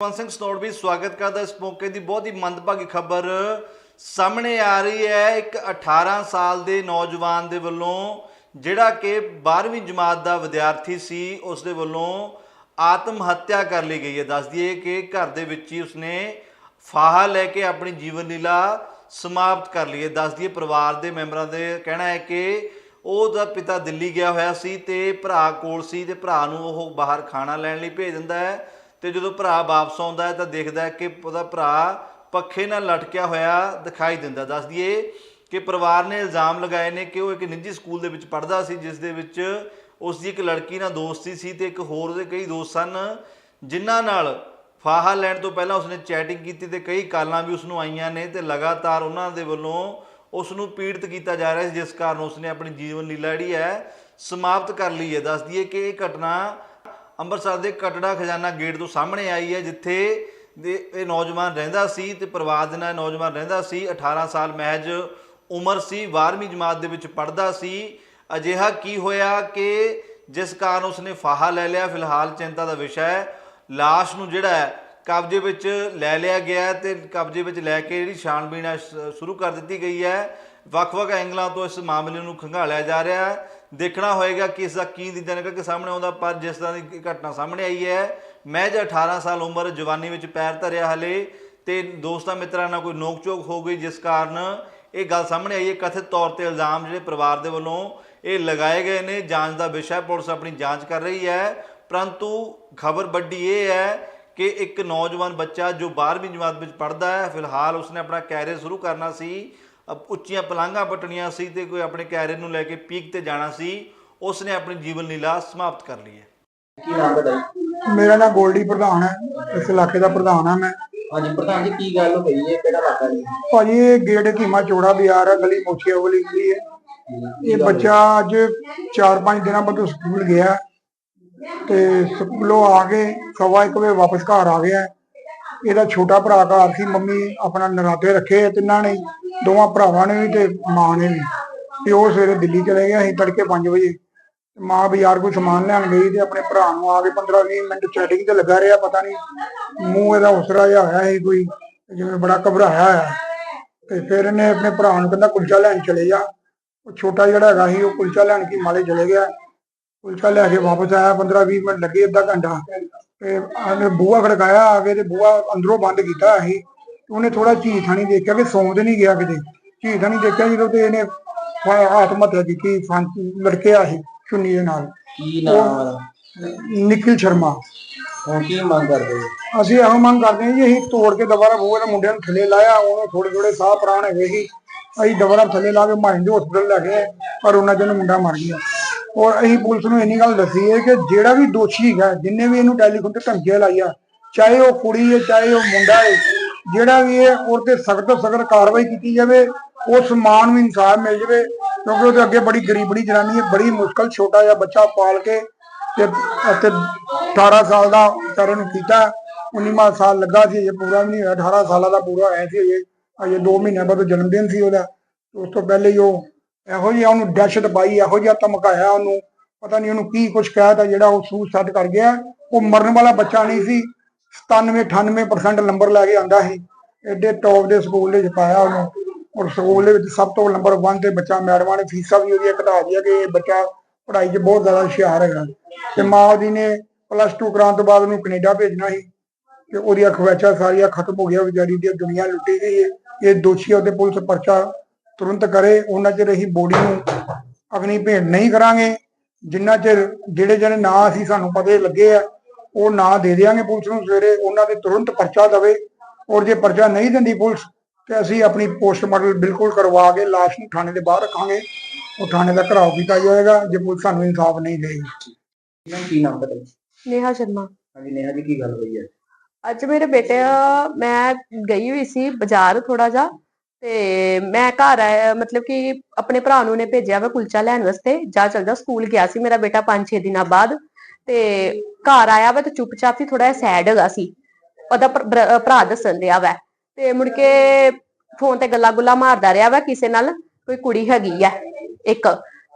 ਪੰਜ ਸਿੰਘ ਸਨੋੜ ਵੀ ਸਵਾਗਤ ਕਰਦਾ ਇਸ ਮੌਕੇ ਦੀ ਬਹੁਤ ਹੀ ਮੰਦਭਾਗੀ ਖਬਰ ਸਾਹਮਣੇ ਆ ਰਹੀ ਹੈ। ਇੱਕ 18 ਸਾਲ ਦੇ ਨੌਜਵਾਨ ਦੇ ਵੱਲੋਂ ਜਿਹੜਾ ਕਿ 12ਵੀਂ ਜਮਾਤ ਦਾ ਵਿਦਿਆਰਥੀ ਸੀ, ਉਸ ਦੇ ਵੱਲੋਂ ਆਤਮ ਹੱਤਿਆ ਕਰ ਲਈ ਗਈ ਹੈ। ਦੱਸ ਦਈਏ ਕਿ ਘਰ ਦੇ ਵਿੱਚ ਹੀ ਉਸਨੇ ਫਾਹਾ ਲੈ ਕੇ ਆਪਣੀ ਜੀਵਨ ਲੀਲਾ ਸਮਾਪਤ ਕਰ ਲਈ ਹੈ। ਦੱਸ ਦਈਏ ਪਰਿਵਾਰ ਦੇ ਮੈਂਬਰਾਂ ਦੇ ਕਹਿਣਾ ਹੈ ਕਿ ਉਹਦਾ ਪਿਤਾ ਦਿੱਲੀ ਗਿਆ ਹੋਇਆ ਸੀ ਤੇ ਭਰਾ ਕੋਲ ਸੀ ਤੇ ਭਰਾ ਨੂੰ ਉਹ ਬਾਹਰ ਖਾਣਾ ਲੈਣ ਲਈ ਭੇਜ ਦਿੰਦਾ ਹੈ। ਤੇ ਜਦੋਂ ਭਰਾ ਵਾਪਸ ਆਉਂਦਾ ਹੈ ਤਾਂ ਦੇਖਦਾ ਹੈ ਕਿ ਉਹਦਾ ਭਰਾ ਪੱਖੇ ਨਾਲ ਲਟਕਿਆ ਹੋਇਆ ਦਿਖਾਈ ਦਿੰਦਾ ਦੱਸ ਦਈਏ ਕਿ ਪਰਿਵਾਰ ਨੇ ਇਲਜ਼ਾਮ ਲਗਾਏ ਨੇ ਕਿ ਉਹ ਇੱਕ ਨਿੱਜੀ ਸਕੂਲ ਦੇ ਵਿੱਚ ਪੜ੍ਹਦਾ ਸੀ, ਜਿਸ ਦੇ ਵਿੱਚ ਉਸ ਦੀ ਇੱਕ ਲੜਕੀ ਨਾਲ ਦੋਸਤੀ ਸੀ ਤੇ ਇੱਕ ਹੋਰ ਦੇ ਕਈ ਦੋਸਤ ਸਨ, ਜਿਨ੍ਹਾਂ ਨਾਲ ਫਾਹਾ ਲੈਣ ਤੋਂ ਪਹਿਲਾਂ ਉਸਨੇ ਚੈਟਿੰਗ ਕੀਤੀ ਤੇ ਕਈ ਕਾਲਾਂ ਵੀ ਉਸਨੂੰ ਆਈਆਂ ਨੇ ਤੇ ਲਗਾਤਾਰ ਉਹਨਾਂ ਦੇ ਵੱਲੋਂ ਉਸ ਨੂੰ ਪੀੜਤ ਕੀਤਾ ਜਾ ਰਿਹਾ ਸੀ, ਜਿਸ ਕਾਰਨ ਉਸਨੇ ਆਪਣੀ ਜੀਵਨ ਲੀਲਾ ਜਿਹੜੀ ਹੈ ਸਮਾਪਤ ਕਰ ਲਈ ਹੈ। ਦੱਸ ਦਈਏ ਕਿ ਇਹ ਘਟਨਾ ਅੰਮ੍ਰਿਤਸਰ ਦੇ ਕਟੜਾ ਖਜ਼ਾਨਾ ਗੇਟ ਤੋਂ ਸਾਹਮਣੇ ਆਈ ਹੈ, ਜਿੱਥੇ ਦੇ ਇਹ ਨੌਜਵਾਨ ਰਹਿੰਦਾ ਸੀ ਤੇ ਪਰਿਵਾਰ ਦੇ ਨਾਲ ਨੌਜਵਾਨ ਰਹਿੰਦਾ ਸੀ। 18 ਸਾਲ ਮਹਿਜ ਉਮਰ ਸੀ 12ਵੀਂ ਜਮਾਤ ਦੇ ਵਿੱਚ ਪੜ੍ਹਦਾ ਸੀ। ਅਜਿਹਾ ਕੀ ਹੋਇਆ ਕਿ ਜਿਸ ਕਾਰਨ ਉਸਨੇ ਫਾਹਾ ਲੈ ਲਿਆ, ਫਿਲਹਾਲ ਚਿੰਤਾ ਦਾ ਵਿਸ਼ਾ ਹੈ। ਲਾਸ਼ ਨੂੰ ਜਿਹੜਾ ਹੈ, ਕਬਜ਼ੇ ਵਿੱਚ ਲੈ ਲਿਆ ਗਿਆ ਹੈ ਤੇ ਕਬਜ਼ੇ ਵਿੱਚ ਲੈ ਕੇ ਜਿਹੜੀ ਛਾਣਬੀਣ ਸ਼ੁਰੂ ਕਰ ਦਿੱਤੀ ਗਈ ਹੈ। ਵੱਖ-ਵੱਖ ਐਂਗਲਾਂ ਤੋਂ ਇਸ ਮਾਮਲੇ ਨੂੰ ਖੰਗਾਲਿਆ ਜਾ ਰਿਹਾ ਹੈ। ਦੇਖਣਾ ਹੋਏਗਾ ਕਿ ਇਸ ਦਾ ਕੀ ਨਤੀਜਾ ਨਿਕਲ ਕੇ ਸਾਹਮਣੇ ਆਉਂਦਾ, ਪਰ ਜਿਸ ਤਰ੍ਹਾਂ ਦੀ ਘਟਨਾ ਸਾਹਮਣੇ ਆਈ ਹੈ ਮਹਿਜ 18 ਸਾਲ ਉਮਰ, ਜਵਾਨੀ ਵਿੱਚ ਪੈਰ ਧਰਿਆ ਹਲੇ, ਤੇ ਦੋਸਤਾਂ ਮਿੱਤਰਾਂ ਨਾਲ ਕੋਈ ਨੋਕ-ਝੋਕ ਹੋ ਗਈ, ਜਿਸ ਕਾਰਨ ਇਹ ਗੱਲ ਸਾਹਮਣੇ ਆਈ ਹੈ, ਕਥਿਤ ਤੌਰ ਤੇ ਇਲਜ਼ਾਮ ਜਿਹੜੇ ਪਰਿਵਾਰ ਦੇ ਵੱਲੋਂ ਇਹ ਲਗਾਏ ਗਏ ਨੇ, ਜਾਂਚ ਦਾ ਵਿਸ਼ਾ ਪੁਲਿਸ ਆਪਣੀ ਜਾਂਚ ਕਰ ਰਹੀ ਹੈ, ਪਰੰਤੂ ਖਬਰ ਵੱਡੀ ਇਹ ਹੈ ਕਿ ਇੱਕ ਨੌਜਵਾਨ ਬੱਚਾ ਜੋ 12ਵੀਂ ਜਮਾਤ ਵਿੱਚ ਪੜ੍ਹਦਾ ਹੈ, ਫਿਲਹਾਲ ਉਸਨੇ ਆਪਣਾ ਕੈਰੀਅਰ ਸ਼ੁਰੂ ਕਰਨਾ ਸੀ ਉੱਚੀਆਂ ਪਲਾਂਘਾਂ ਪਟਣੀਆਂ ਸੀ ਤੇ ਕੋਈ ਆਪਣੇ ਕੈਰੀਅਰ ਨੂੰ ਲੈ ਕੇ ਪੀਕ ਤੇ ਜਾਣਾ ਸੀ ਉਸਨੇ ਆਪਣੀ ਜੀਵਨ ਲੀਲਾ ਸਮਾਪਤ ਕਰ ਲਈ ਹੈ। ਕੀ ਨਾਮ ਤੁਹਾਡਾ ਜੀ? ਮੇਰਾ ਨਾਮ ਗੋਲਡੀ ਪ੍ਰਧਾਨ ਹੈ ਇਸ ਇਲਾਕੇ ਦਾ ਪ੍ਰਧਾਨ ਹਾਂ ਮੈਂ। ਹਾਂਜੀ ਪ੍ਰਧਾਨ ਜੀ ਕੀ ਗੱਲ ਹੋਈ ਹੈ? ਕਿਹੜਾ ਇਲਾਕਾ ਜੀ? ਭਾਜੀ ਇਹ ਗੇਟ ਕੀਮਾ ਚੋੜਾ ਬਾਜ਼ਾਰ ਹੈ ਗਲੀ ਮੋਛੀਆ ਵਾਲੀ ਗਲੀ ਹੈ। ਇਹ ਬੱਚਾ ਅੱਜ 4-5 ਦਿਨਾਂ ਬਾਅਦ ਸਕੂਲ ਗਿਆ ਤੇ ਸਕੂਲੋਂ ਆ ਕੇ ਸਵਾ ਇੱਕ ਵਜੇ ਵਾਪਸ ਘਰ ਆ ਗਿਆ। ਇਹਦਾ ਛੋਟਾ ਭਰਾ ਘਰ ਸੀ ਮੰਮੀ ਆਪਣਾ ਨਰਾਤੇ ਰੱਖੇ ਆ ਤਿੰਨਾਂ ਨੇ। ਹੀ, ਦੋਵਾਂ ਭਰਾਵਾਂ ਨੇ ਵੀ ਤੇ ਮਾਂ ਨੇ ਵੀ। ਪਿਓ ਸਵੇਰੇ ਦਿੱਲੀ ਚਲੇ ਗਿਆ ਅਸੀਂ ਤੜਕੇ 5 ਵਜੇ। ਮਾਂ ਬਾਜ਼ਾਰ ਕੋਈ ਸਮਾਨ ਲੈਣ ਗਈ ਤੇ ਆਪਣੇ ਭਰਾ ਨੂੰ ਆ ਕੇ 15-20 ਮਿੰਟ ਚੈਟਿੰਗ ਤੇ ਲੱਗਾ ਰਿਹਾ, ਪਤਾ ਨਹੀਂ ਮੂੰਹ ਇਹਦਾ ਉਸਰਾ ਜਿਹਾ ਹੋਇਆ ਸੀ ਕੋਈ, ਜਿਵੇਂ ਬੜਾ ਘਬਰਾਇਆ ਹੋਇਆ। ਤੇ ਫਿਰ ਇਹਨੇ ਆਪਣੇ ਭਰਾ ਨੂੰ ਕਹਿੰਦਾ, ਕੁਲਚਾ ਲੈਣ ਚਲੇ ਜਾ। ਉਹ ਛੋਟਾ ਜਿਹੜਾ ਹੈਗਾ ਸੀ, ਉਹ ਕੁਲਚਾ ਲੈਣ ਕੀ ਮਾਲੇ ਚਲੇ ਗਿਆ। ਕੁਲਚਾ ਲੈ ਕੇ ਵਾਪਸ ਆਇਆ 15-20 ਮਿੰਟ ਲੱਗੇ ਅੱਧਾ ਘੰਟਾ। ਤੇ ਉਹਨੇ ਬੂਹਾ ਖੜਕਾਇਆ ਆ ਕੇ ਤੇ ਬੂਹਾ ਅੰਦਰੋਂ ਬੰਦ ਕੀਤਾ ਅਸੀਂ। ਉਹਨੇ ਥੋੜਾ ਝੀ ਥਾਣੀ ਦੇਖਿਆ ਕਿ ਸੌਂਦ ਨਹੀਂ ਗਿਆ ਕਿਤੇ। ਝੀ ਥਾਣੀ ਦੇਖਿਆ ਜਦੋਂ ਤੇ ਇਹਨੇ ਆਤਮ ਹੱਤਿਆ ਕੀਤੀ ਫਾਂਸੀ ਲੜਕਿਆ ਸੀ ਚੁੰਨੀ ਦੇ ਨਾਲ। ਕੀ ਨਾਮ ਨਿਖਿਲ ਸ਼ਰਮਾ। ਹੁਣ ਕੀ ਮੰਗ ਕਰਦੇ ਜੀ ਅਸੀਂ ਇਹੋ ਮੰਗ ਕਰਦੇ ਹਾਂ ਜੀ ਅਸੀਂ ਤੋੜ ਕੇ ਦੁਬਾਰਾ ਬੂਹੇ ਦੇ ਮੁੰਡਿਆਂ ਨੂੰ ਥੱਲੇ ਲਾਇਆ ਉਹਨੂੰ ਥੋੜੇ ਥੋੜੇ ਸਾਹ ਪ੍ਰਾਣ ਹੈਗੇ ਸੀ। ਅਸੀਂ ਦੁਬਾਰਾ ਥੱਲੇ ਲਾ ਕੇ ਮਾਇੰਦੇ ਹਸਪੀਟਲ ਲੈ ਗਏ ਪਰ ਉਹਨਾਂ ਚੋਂ ਮੁੰਡਾ ਮਰ ਗਿਆ। ਔਰ ਅਸੀਂ ਪੁਲਿਸ ਨੂੰ ਇੰਨੀ ਗੱਲ ਦੱਸੀ ਹੈ ਕਿ ਜਿਹੜਾ ਵੀ ਦੋਸ਼ੀ ਹੈਗਾ ਜਿੰਨੇ ਵੀ ਇਹਨੂੰ ਟੈਲੀਫੋਨ ਤੇ ਧਮਕੀਆਂ ਲਾਈਆਂ ਚਾਹੇ ਉਹ ਕੁੜੀ ਹੈ ਚਾਹੇ ਉਹ ਮੁੰਡਾ ਹੈ ਜਿਹੜਾ ਵੀ ਹੈ ਉਹ ਤੇ ਸਖਤ ਤੋਂ ਸਖਤ ਕਾਰਵਾਈ ਕੀਤੀ ਜਾਵੇ, ਉਸ ਮਾਂ ਨੂੰ ਇਨਸਾਫ ਮਿਲ ਜਾਵੇ, ਕਿਉਂਕਿ ਉਹਦੇ ਅੱਗੇ ਬੜੀ ਗਰੀਬੜੀ ਜਨਾਨੀ ਹੈ, ਬੜੀ ਮੁਸ਼ਕਲ ਛੋਟਾ ਜਿਹਾ ਬੱਚਾ ਪਾਲ ਕੇ ਤੇ, ਅਤੇ 18 ਸਾਲ ਦਾ ਵਿਚਾਰੇ ਨੂੰ ਕੀਤਾ 19ਵਾਂ ਸਾਲ ਲੱਗਾ ਸੀ ਇਹ ਪੂਰਾ ਵੀ ਨਹੀਂ ਹੋਇਆ 18 ਸਾਲਾਂ ਦਾ ਪੂਰਾ ਹੋਇਆ ਸੀ ਇਹ ਅਜੇ 2 ਮਹੀਨਿਆਂ ਬਾਅਦ ਜਨਮ ਦਿਨ ਸੀ ਉਹਦਾ ਉਸ ਤੋਂ ਪਹਿਲੇ ਹੀ ਉਹ ਇਹੋ ਜਿਹਾ ਉਹਨੂੰ ਦਹਿਸ਼ਤ ਪਾਈ, ਇਹੋ ਜਿਹਾ ਧਮਕਾਇਆ ਉਹਨੂੰ, ਪਤਾ ਨਹੀਂ ਉਹਨੂੰ ਕੀ ਕੁਝ ਕਹਿਤਾ ਜਿਹੜਾ ਉਹ ਸੂਸਾਈਡ ਕਰ ਗਿਆ, ਉਹ ਮਰਨ ਵਾਲਾ ਬੱਚਾ ਨਹੀਂ ਸੀ 97 98% ਨੰਬਰ ਲੈ ਕੇ ਆਂਦਾ ਸੀ। ਐਡੇ ਟੌਪ ਦੇ ਸਕੂਲ ਦੇ ਵਿੱਚ ਪਾਇਆ ਉਹਨੂੰ। ਔਰ ਸਕੂਲ ਦੇ ਵਿੱਚ ਸਭ ਤੋਂ ਨੰਬਰ 1 ਤੇ ਬੱਚਾ ਮੈਡਮਾਂ ਨੇ ਫੀਸਾਂ ਵੀ ਉਹਦੀਆਂ ਘਟਾ ਦਿੱਤੀਆਂ ਕਿ ਇਹ ਬੱਚਾ ਪੜ੍ਹਾਈ 'ਚ ਬਹੁਤ ਜ਼ਿਆਦਾ ਹੁਸ਼ਿਆਰ ਹੈਗਾ। ਤੇ ਮਾਂ ਉਹਦੀ ਨੇ ਪਲੱਸ 2 ਕਰਾਉਣ ਤੋਂ ਬਾਅਦ ਉਹਨੂੰ ਕੈਨੇਡਾ ਭੇਜਣਾ ਸੀ। ਤੇ ਉਹਦੀਆਂ ਖਵਾਇਸ਼ਾਂ ਸਾਰੀਆਂ ਖਤਮ ਹੋ ਗਿਆ ਵਿਚਾਰੀ ਦੀ ਦੁਨੀਆ ਲੁੱਟੀ ਗਈ ਹੈ ਇਹ ਦੋਸ਼ੀ ਉਹਦੇ ਪੁਲਿਸ ਪਰਚਾ ਤੁਰੰਤ ਕਰੇ। ਉਹਨਾਂ ਚਿਰ ਅਸੀਂ ਬੋਡੀ ਨੂੰ ਅਗਨੀ ਭੇਟ ਨਹੀਂ ਕਰਾਂਗੇ। ਜਿੰਨਾ ਚਿਰ ਜਿਹੜੇ ਜਿਹੜੇ ਨਾਂ ਅਸੀਂ ਸਾਨੂੰ ਪਤੇ ਲੱਗੇ ਆ ਉਹ ਨਾਂ ਦੇ ਦਿਆਂਗੇ ਪੁਲਿਸ ਨੂੰ ਸਵੇਰੇ ਉਹਨਾਂ ਦੇ ਤੁਰੰਤ ਪਰਚਾ ਦਵੇ। ਔਰ ਜੇ ਪਰਚਾ ਨਹੀਂ ਦਿੰਦੀ ਪੁਲਿਸ ਤੇ ਅਸੀਂ ਆਪਣੀ ਪੋਸਟਮਾਰਟਮ ਬਿਲਕੁਲ ਕਰਵਾ ਕੇ ਲਾਸ਼ ਨੂੰ ਥਾਣੇ ਦੇ ਬਾਹਰ ਰੱਖਾਂਗੇ। ਉਹ ਥਾਣੇ ਦਾ ਘਰਾਓ ਕੀਤਾ ਜਾਏਗਾ ਜੇ ਪੁਲਿਸ ਸਾਨੂੰ ਇਨਸਾਫ ਨਹੀਂ ਦੇਗੀ ਇਹਨਾਂ ਕੀ ਨਾਮ ਜੀ? ਨੇਹਾ ਸ਼ਰਮਾ। ਹਾਂਜੀ ਨੇਹਾ ਜੀ ਕੀ ਗੱਲ ਹੋਈ ਹੈ? ਅੱਜ ਮੇਰੇ ਬੇਟੇ ਮੈਂ ਗਈ ਹੋਈ ਸੀ ਬਾਜ਼ਾਰ ਥੋੜਾ ਜਾ ਤੇ ਮੈਂ ਘਰ ਆਇਆ ਮਤਲਬ ਕਿ ਆਪਣੇ ਭਰਾ ਨੂੰ ਨੇ ਭੇਜਿਆ ਵਾ ਕੁਲਚਾ ਲੈਣ ਵਾਸਤੇ। ਜਾ ਚਲ ਜਾ ਸਕੂਲ ਗਿਆ ਸੀ ਮੇਰਾ ਬੇਟਾ 5-6 ਦਿਨਾਂ ਬਾਅਦ। ਤੇ ਘਰ ਆਇਆ ਵਾ ਤੇ ਚੁੱਪਚਾਪ ਹੀ ਥੋੜਾ ਸੈਡ ਹੈਗਾ ਸੀ। ਉਹਦਾ ਭਰਾ ਦੱਸਣ ਰਿਹਾ ਵਾ ਤੇ ਮੁੜ ਕੇ ਫੋਨ ਤੇ ਗੱਲਾਂ ਗੁੱਲਾਂ ਮਾਰਦਾ ਰਿਹਾ ਵਾ ਕਿਸੇ ਨਾਲ, ਕੋਈ ਕੁੜੀ ਹੈਗੀ ਆ, ਇੱਕ।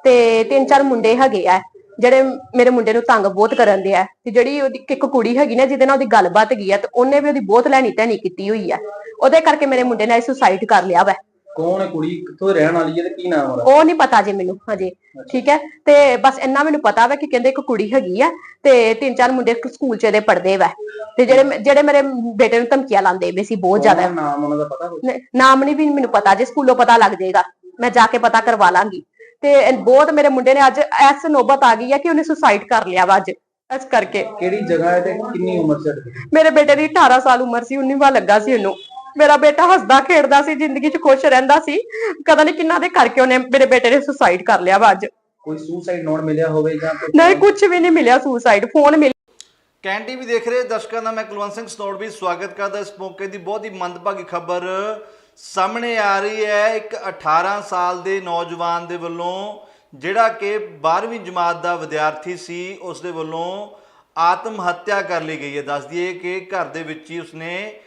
ਤੇ ਤਿੰਨ ਚਾਰ ਮੁੰਡੇ ਹੈਗੇ ਆ, ਜਿਹੜੇ ਮੇਰੇ ਮੁੰਡੇ ਨੂੰ ਤੰਗ ਬਹੁਤ ਕਰਨ ਦੇ ਆ ਤੇ ਜਿਹੜੀ ਉਹਦੀ ਇੱਕ ਕੁੜੀ ਹੈਗੀ ਨਾ, ਜਿਹਦੇ ਨਾਲ ਉਹਦੀ ਗੱਲਬਾਤ ਗਈ ਆ, ਤੇ ਉਹਨੇ ਵੀ ਉਹਦੀ ਬਹੁਤ ਲੈਣੀ ਧੈਣੀ ਕੀਤੀ ਹੋਈ ਆ। ਉਹਦੇ ਕਰਕੇ ਮੇਰੇ ਮੁੰਡੇ ਨੇ ਸੁਸਾਈਡ ਕਰ ਲਿਆ ਵਾ। ਕੌਣ ਹੈ ਕੁੜੀ? ਕਿੱਥੋਂ ਰਹਿਣ ਵਾਲੀ ਹੈ ਤੇ ਕੀ ਨਾਮ ਉਹਦਾ? ਉਹ ਨਹੀਂ ਪਤਾ ਜੀ ਮੈਨੂੰ ਹਜੇ। ਠੀਕ ਹੈ? ਤੇ ਬਸ ਇੰਨਾ ਮੈਨੂੰ ਪਤਾ ਵਾ ਕਿ ਕਹਿੰਦੇ ਇੱਕ ਕੁੜੀ ਹੈਗੀ ਆ ਤੇ ਤਿੰਨ ਚਾਰ ਮੁੰਡੇ ਸਕੂਲ ਚ ਇਹਦੇ ਪੜਦੇ ਵਾ। ਤੇ ਜਿਹੜੇ ਜਿਹੜੇ ਮੇਰੇ ਬੇਟੇ ਨੂੰ ਧਮਕੀਆਂ ਲਾਉਂਦੇ ਵੇ ਸੀ ਬਹੁਤ ਜ਼ਿਆਦਾ। ਨਾਮ ਉਹਨਾਂ ਦਾ ਪਤਾ ਕੁਛ? ਨ- ਨਾਮ ਨਹੀਂ ਵੀ ਮੈਨੂੰ ਪਤਾ ਜੇ ਸਕੂਲੋਂ ਪਤਾ ਲੱਗ ਜਾਏਗਾ। ਮੈਂ ਜਾ ਕੇ ਪਤਾ ਕਰਵਾ ਲਾਂਗੀ। ਤੇ ਬਹੁਤ ਮੇਰੇ ਮੁੰਡੇ ਨੇ ਅੱਜ ਐਸ ਨੋਬਤ ਆ ਗਈ ਹੈ ਕਿ ਉਹਨੇ ਸੁਸਾਈਡ ਕਰ ਲਿਆ ਵਾ ਅੱਜ ਇਸ ਕਰਕੇ। ਕਿਹੜੀ ਜਗ੍ਹਾ ਹੈ ਤੇ ਕਿੰਨੀ ਉਮਰ ਉਹਦੀ ਮੇਰੇ ਬੇਟੇ ਦੀ 18 ਸਾਲ ਉਮਰ ਸੀ 19ਵਾਂ ਲੱਗਾ ਸੀ ਉਹਨੂੰ। ਮੇਰਾ ਬੇਟਾ ਹੱਸਦਾ ਖੇਡਦਾ ਸੀ ਜ਼ਿੰਦਗੀ 'ਚ ਖੁਸ਼ ਰਹਿੰਦਾ ਸੀ। ਪਤਾ ਨਹੀਂ ਕਿੰਨਾ ਦੇ ਕਰਕੇ ਉਹਨੇ ਮੇਰੇ ਬੇਟੇ ਨੇ ਸੁਸਾਈਡ ਕਰ ਲਿਆ ਵਾ ਅੱਜ। ਕੋਈ ਸੁਸਾਈਡ ਨੋਟ ਮਿਲਿਆ ਹੋਵੇ ਜਾਂ ਕੋਈ ਨਹੀਂ ਕੁਝ ਵੀ ਨਹੀਂ ਮਿਲਿਆ ਸੁਸਾਈਡ ਫੋਨ ਮਿਲ ਕੈਨ ਟੀਵੀ ਦੇਖ ਰਹੇ ਦਰਸ਼ਕਾਂ ਦਾ ਮੈਂ ਕੁਲਵੰਤ ਸਿੰਘ ਸਨੋੜ ਵੀ ਸਵਾਗਤ ਕਰਦਾ। ਇਸ ਮੌਕੇ ਦੀ ਬਹੁਤ ਹੀ ਮੰਦਭਾਗੀ ਖਬਰ ਸਾਹਮਣੇ ਆ ਰਹੀ ਹੈ। ਇੱਕ 18 ਸਾਲ ਦੇ ਨੌਜਵਾਨ ਦੇ ਵੱਲੋਂ ਜਿਹੜਾ ਕਿ 12ਵੀਂ ਜਮਾਤ ਦਾ ਵਿਦਿਆਰਥੀ ਸੀ ਉਸ ਦੇ ਵੱਲੋਂ ਆਤਮ ਹੱਤਿਆ ਕਰ ਲਈ ਗਈ ਹੈ। ਦੱਸ ਦਈਏ ਕਿ ਘਰ ਦੇ ਵਿੱਚ ਹੀ ਉਸਨੇ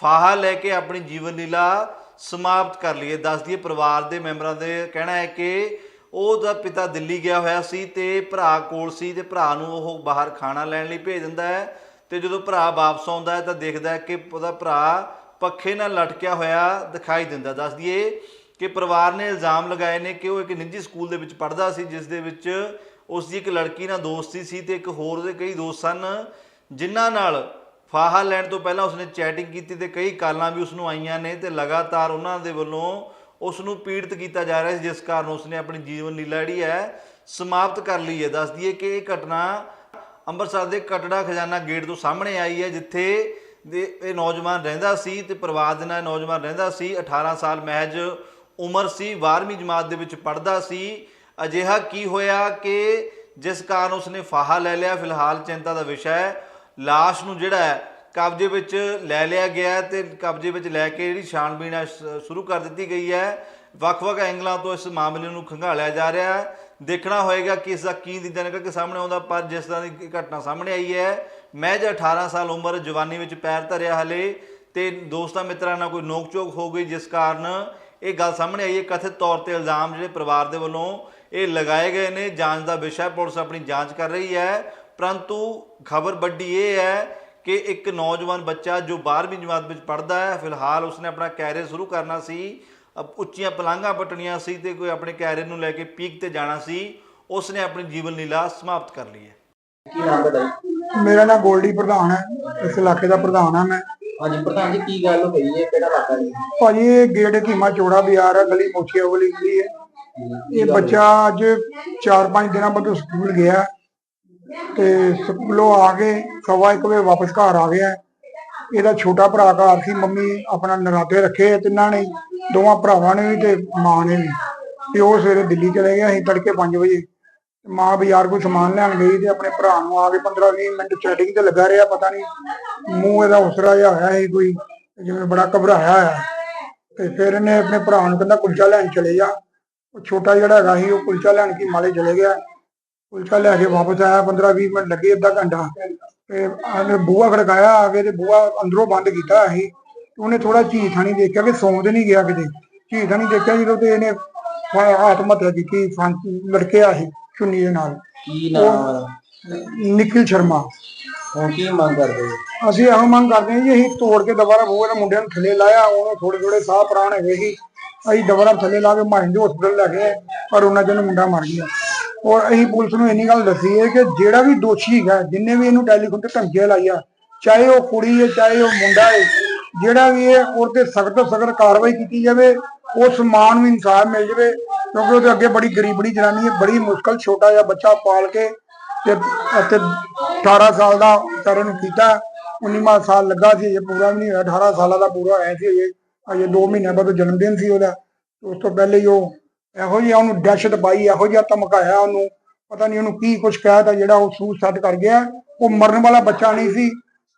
ਫਾਹਾ ਲੈ ਕੇ ਆਪਣੀ ਜੀਵਨ ਲੀਲਾ ਸਮਾਪਤ ਕਰ ਲਈਏ। ਹੈ ਦੱਸ ਦਈਏ, ਪਰਿਵਾਰ ਦੇ ਮੈਂਬਰਾਂ ਦੇ ਕਹਿਣਾ ਹੈ ਕਿ ਉਹਦਾ ਪਿਤਾ ਦਿੱਲੀ ਗਿਆ ਹੋਇਆ ਸੀ ਤੇ ਭਰਾ ਕੋਲ ਸੀ ਤੇ ਭਰਾ ਨੂੰ ਉਹ ਬਾਹਰ ਖਾਣਾ ਲੈਣ ਲਈ ਭੇਜ ਦਿੰਦਾ ਹੈ ਤੇ ਜਦੋਂ ਭਰਾ ਵਾਪਸ ਆਉਂਦਾ ਹੈ ਤਾਂ ਦੇਖਦਾ ਹੈ ਕਿ ਉਹਦਾ ਭਰਾ ਪੱਖੇ ਨਾਲ ਲਟਕਿਆ ਹੋਇਆ ਦਿਖਾਈ ਦਿੰਦਾ। ਦੱਸ ਦਈਏ ਕਿ ਪਰਿਵਾਰ ਨੇ ਇਲਜ਼ਾਮ ਲਗਾਏ ਨੇ ਕਿ ਉਹ ਇੱਕ ਨਿੱਜੀ ਸਕੂਲ ਦੇ ਵਿੱਚ ਪੜ੍ਹਦਾ ਸੀ, ਜਿਸ ਦੇ ਵਿੱਚ ਉਸ ਦੀ ਇੱਕ ਲੜਕੀ ਨਾਲ ਦੋਸਤੀ ਸੀ ਤੇ ਇੱਕ ਹੋਰ ਦੇ ਕਈ ਦੋਸਤ ਸਨ, ਜਿਨ੍ਹਾਂ ਨਾਲ ਫਾਹਾ ਲੈਣ ਤੋਂ ਪਹਿਲਾਂ ਉਸਨੇ ਚੈਟਿੰਗ ਕੀਤੀ ਤੇ ਕਈ ਕਾਲਾਂ ਵੀ ਉਸਨੂੰ ਆਈਆਂ ਨੇ ਤੇ ਲਗਾਤਾਰ ਉਹਨਾਂ ਦੇ ਵੱਲੋਂ ਉਸ ਨੂੰ ਪੀੜਤ ਕੀਤਾ ਜਾ ਰਿਹਾ ਸੀ, ਜਿਸ ਕਾਰਨ ਉਸਨੇ ਆਪਣੀ ਜੀਵਨ ਲੀਲਾ ਜਿਹੜੀ ਹੈ ਸਮਾਪਤ ਕਰ ਲਈ ਹੈ। ਦੱਸ ਦਈਏ ਕਿ ਇਹ ਘਟਨਾ ਅੰਮ੍ਰਿਤਸਰ ਦੇ ਕਟੜਾ ਖਜ਼ਾਨਾ ਗੇਟ ਤੋਂ ਸਾਹਮਣੇ ਆਈ ਹੈ, ਜਿੱਥੇ ਦੇ ਇਹ ਨੌਜਵਾਨ ਰਹਿੰਦਾ ਸੀ ਤੇ ਪਰਿਵਾਰ ਦੇ ਨਾਲ ਨੌਜਵਾਨ ਰਹਿੰਦਾ ਸੀ 18 ਸਾਲ ਮਹਿਜ ਉਮਰ ਸੀ 12ਵੀਂ ਜਮਾਤ ਦੇ ਵਿੱਚ ਪੜ੍ਹਦਾ ਸੀ। ਅਜਿਹਾ ਕੀ ਹੋਇਆ ਕਿ ਜਿਸ ਕਾਰਨ ਉਸਨੇ ਫਾਹਾ ਲੈ ਲਿਆ, ਫਿਲਹਾਲ ਚਿੰਤਾ ਦਾ ਵਿਸ਼ਾ ਹੈ। ਲਾਸ਼ ਨੂੰ ਜਿਹੜਾ ਹੈ, ਕਬਜ਼ੇ ਵਿੱਚ ਲੈ ਲਿਆ ਗਿਆ ਹੈ ਤੇ ਕਬਜ਼ੇ ਵਿੱਚ ਲੈ ਕੇ ਜਿਹੜੀ ਛਾਣਬੀਣ ਸ਼ੁਰੂ ਕਰ ਦਿੱਤੀ ਗਈ ਹੈ। ਵੱਖ-ਵੱਖ ਐਂਗਲਾਂ ਤੋਂ ਇਸ ਮਾਮਲੇ ਨੂੰ ਖੰਗਾਲਿਆ ਜਾ ਰਿਹਾ ਹੈ। ਦੇਖਣਾ ਹੋਏਗਾ ਕਿ ਇਸ ਦਾ ਕੀ ਨਤੀਜਾ ਨਿਕਲ ਕੇ ਸਾਹਮਣੇ ਆਉਂਦਾ, ਪਰ ਜਿਸ ਤਰ੍ਹਾਂ ਦੀ ਘਟਨਾ ਸਾਹਮਣੇ ਆਈ ਹੈ ਮਹਿਜ 18 ਸਾਲ ਉਮਰ, ਜਵਾਨੀ ਵਿੱਚ ਪੈਰ ਧਰਿਆ ਹਲੇ, ਤੇ ਦੋਸਤਾਂ ਮਿੱਤਰਾਂ ਨਾਲ ਕੋਈ ਨੋਕ-ਝੋਕ ਹੋ ਗਈ, ਜਿਸ ਕਾਰਨ ਇਹ ਗੱਲ ਸਾਹਮਣੇ ਆਈ ਹੈ, ਕਥਿਤ ਤੌਰ ਤੇ ਇਲਜ਼ਾਮ ਜਿਹੜੇ ਪਰਿਵਾਰ ਦੇ ਵੱਲੋਂ ਇਹ ਲਗਾਏ ਗਏ ਨੇ, ਜਾਂਚ ਦਾ ਵਿਸ਼ਾ ਪੁਲਿਸ ਆਪਣੀ ਜਾਂਚ ਕਰ ਰਹੀ ਹੈ। ਪਰੰਤੂ ਖਬਰ ਵੱਡੀ ਇਹ ਹੈ ਕਿ ਇੱਕ ਨੌਜਵਾਨ ਬੱਚਾ ਜੋ 12ਵੀਂ ਜਮਾਤ ਵਿੱਚ ਪੜ੍ਹਦਾ ਹੈ ਫਿਲਹਾਲ ਉਸਨੇ ਆਪਣਾ ਕੈਰੀਅਰ ਸ਼ੁਰੂ ਕਰਨਾ ਸੀ ਉੱਚੀਆਂ ਪਲਾਂਘਾਂ ਪਟਣੀਆਂ ਸੀ ਤੇ ਕੋਈ ਆਪਣੇ ਕੈਰੀਅਰ ਨੂੰ ਲੈ ਕੇ ਪੀਕ ਤੇ ਜਾਣਾ ਸੀ ਉਸਨੇ ਆਪਣੀ ਜੀਵਨ ਲੀਲਾ ਸਮਾਪਤ ਕਰ ਲਈ ਹੈ। ਕੀ ਨਾਮ ਤੁਹਾਡਾ ਜੀ? ਮੇਰਾ ਨਾਮ ਗੋਲਡੀ ਪ੍ਰਧਾਨ ਹੈ ਇਸ ਇਲਾਕੇ ਦਾ ਪ੍ਰਧਾਨ ਹਾਂ ਮੈਂ। ਹਾਂਜੀ ਪ੍ਰਧਾਨ ਜੀ ਕੀ ਗੱਲ ਹੋਈ ਹੈ? ਕਿਹੜਾ ਇਲਾਕਾ ਜੀ? ਭਾਜੀ ਇਹ ਗੇਟ ਕੀਮਾ ਚੋੜਾ ਬਾਜ਼ਾਰ ਹੈ ਗਲੀ ਮੋਚੀਆ ਵਾਲੀ ਗਲੀ ਹੈ। ਇਹ ਬੱਚਾ ਅੱਜ 4-5 ਦਿਨਾਂ ਬਾਅਦ ਸਕੂਲ ਗਿਆ। ਤੇ ਸਕੂਲੋਂ ਆ ਕੇ ਸਵਾ ਇੱਕ ਵਜੇ ਵਾਪਸ ਘਰ ਆ ਗਿਆ। ਇਹਦਾ ਛੋਟਾ ਭਰਾ ਘਰ ਸੀ, ਮੰਮੀ ਆਪਣਾ ਨਰਾਤੇ ਰੱਖੇ ਤਿੰਨਾਂ ਨੇ, ਦੋਵਾਂ ਭਰਾਵਾਂ ਨੇ ਵੀ ਤੇ ਮਾਂ ਨੇ ਵੀ। ਤੇ ਉਹ ਸਵੇਰੇ ਦਿੱਲੀ ਚਲੇ ਗਿਆ ਸੀ ਤੜਕੇ 5 ਵਜੇ। ਮਾਂ ਬਾਜ਼ਾਰ ਕੋਈ ਸਮਾਨ ਲੈਣ ਗਈ ਤੇ ਆਪਣੇ ਭਰਾ ਨੂੰ ਆ ਕੇ 15-20 ਮਿੰਟ ਚੈਟਿੰਗ ਤੇ ਲੱਗਾ ਰਿਹਾ, ਪਤਾ ਨਹੀਂ ਮੂੰਹ ਇਹਦਾ ਉਸਰਾ ਜਿਹਾ ਹੋਇਆ ਸੀ ਕੋਈ, ਜਿਵੇਂ ਬੜਾ ਘਬਰਾਇਆ ਹੋਇਆ। ਤੇ ਫਿਰ ਇਹਨੇ ਆਪਣੇ ਭਰਾ ਨੂੰ ਕਹਿੰਦਾ, ਕੁਲਚਾ ਲੈਣ ਚਲੇ ਜਾ। ਉਹ ਛੋਟਾ ਜਿਹੜਾ ਹੈਗਾ ਸੀ, ਉਹ ਕੁਲਚਾ ਲੈਣ ਕੀ ਮਾਲੇ ਚਲੇ ਗਿਆ। ਕੁਲਚਾ ਲੈ ਕੇ ਵਾਪਸ ਆਇਆ 15-20 ਮਿੰਟ ਲੱਗੇ ਅੱਧਾ ਘੰਟਾ। ਤੇ ਆਨੇ ਬੂਹਾ ਖੜਕਾਇਆ ਆ ਕੇ ਤੇ ਬੂਹਾ ਅੰਦਰੋਂ ਬੰਦ ਕੀਤਾ ਸੀ ਉਹਨੇ ਥੋੜਾ ਝੀਠ ਨਹੀਂ ਦੇਖਿਆ ਕਿ ਸੌਂਦ ਨਹੀਂ ਗਿਆ ਕਿਤੇ। ਝੀਠ ਨਹੀਂ ਦੇਖਿਆ ਜਦੋਂ ਤੇ ਇਹਨੇ ਆਤਮ ਹੱਤਿਆ ਕੀਤੀ ਫਾਂਸੀ ਲੜਕਿਆ ਸੀ ਚੁੰਨੀ ਦੇ ਨਾਲ। ਕੀ ਨਾਮ? ਨਿਖਿਲ ਸ਼ਰਮਾ। ਹੁਣ ਕੀ ਮੰਗ ਕਰਦੇ ਅਸੀਂ ਇਹੋ ਮੰਗ ਕਰਦੇ ਹਾਂ ਜੀ ਅਸੀਂ ਤੋੜ ਕੇ ਦੁਬਾਰਾ ਬੂਹੇ ਦੇ ਮੁੰਡਿਆਂ ਨੂੰ ਥੱਲੇ ਲਾਇਆ ਉਹਨੂੰ ਥੋੜੇ ਥੋੜੇ ਸਾਹ ਪ੍ਰਾਣ ਹੈਗੇ ਸੀ। ਅਸੀਂ ਦੁਬਾਰਾ ਥੱਲੇ ਲਾ ਕੇ ਮਾਹਿੰਦ ਹਸਪੀਟਲ ਲੈ ਗਏ ਪਰ ਉਹਨਾਂ ਚੋਂ ਮੁੰਡਾ ਮਰ ਗਿਆ। ਔਰ ਅਸੀਂ ਪੁਲਿਸ ਨੂੰ ਇੰਨੀ ਗੱਲ ਦੱਸੀ ਹੈ ਕਿ ਜਿਹੜਾ ਵੀ ਦੋਸ਼ੀ ਹੈਗਾ, ਜਿੰਨੇ ਵੀ ਇਹਨੂੰ ਟੈਲੀਫੋਨ ਤੇ ਧਮਕੀਆਂ ਲਾਈਆਂ, ਚਾਹੇ ਉਹ ਕੁੜੀ ਹੈ, ਚਾਹੇ ਉਹ ਮੁੰਡਾ ਹੈ, ਜਿਹੜਾ ਵੀ ਹੈ ਉਹ ਤੇ ਸਖਤ ਤੋਂ ਸਖਤ ਕਾਰਵਾਈ ਕੀਤੀ ਜਾਵੇ ਉਸ ਮਾਂ ਨੂੰ ਇਨਸਾਫ ਮਿਲ ਜਾਵੇ, ਕਿਉਂਕਿ ਉਹਦੇ ਅੱਗੇ ਬੜੀ ਗਰੀਬੜੀ ਜਨਾਨੀ ਹੈ, ਬੜੀ ਮੁਸ਼ਕਲ ਛੋਟਾ ਜਿਹਾ ਬੱਚਾ ਪਾਲ ਕੇ ਤੇ, ਅਤੇ 18 ਸਾਲ ਦਾ ਵਿਚਾਰੇ ਨੂੰ ਕੀਤਾ 19ਵਾਂ ਸਾਲ ਲੱਗਾ ਸੀ ਇਹ ਪੂਰਾ ਵੀ ਨਹੀਂ ਹੋਇਆ 18 ਸਾਲਾਂ ਦਾ ਪੂਰਾ ਹੋਇਆ ਸੀ, ਅਜੇ ਅਜੇ 2 ਮਹੀਨੇ ਬਾਅਦ ਜਨਮ ਦਿਨ ਸੀ ਉਹਦਾ, ਉਸ ਤੋਂ ਪਹਿਲੇ ਹੀ ਉਹ ਇਹੋ ਜਿਹਾ ਉਹਨੂੰ ਦਹਿਸ਼ਤ ਪਾਈ ਇਹੋ ਜਿਹਾ ਧਮਕਾਇਆ ਉਹਨੂੰ, ਪਤਾ ਨਹੀਂ ਉਹਨੂੰ ਕੀ ਕੁਝ ਕਹਿਤਾ ਜਿਹੜਾ ਉਹ ਸੂਸਾਈਡ ਕਰ ਗਿਆ। ਉਹ ਮਰਨ ਵਾਲਾ ਬੱਚਾ ਨਹੀਂ ਸੀ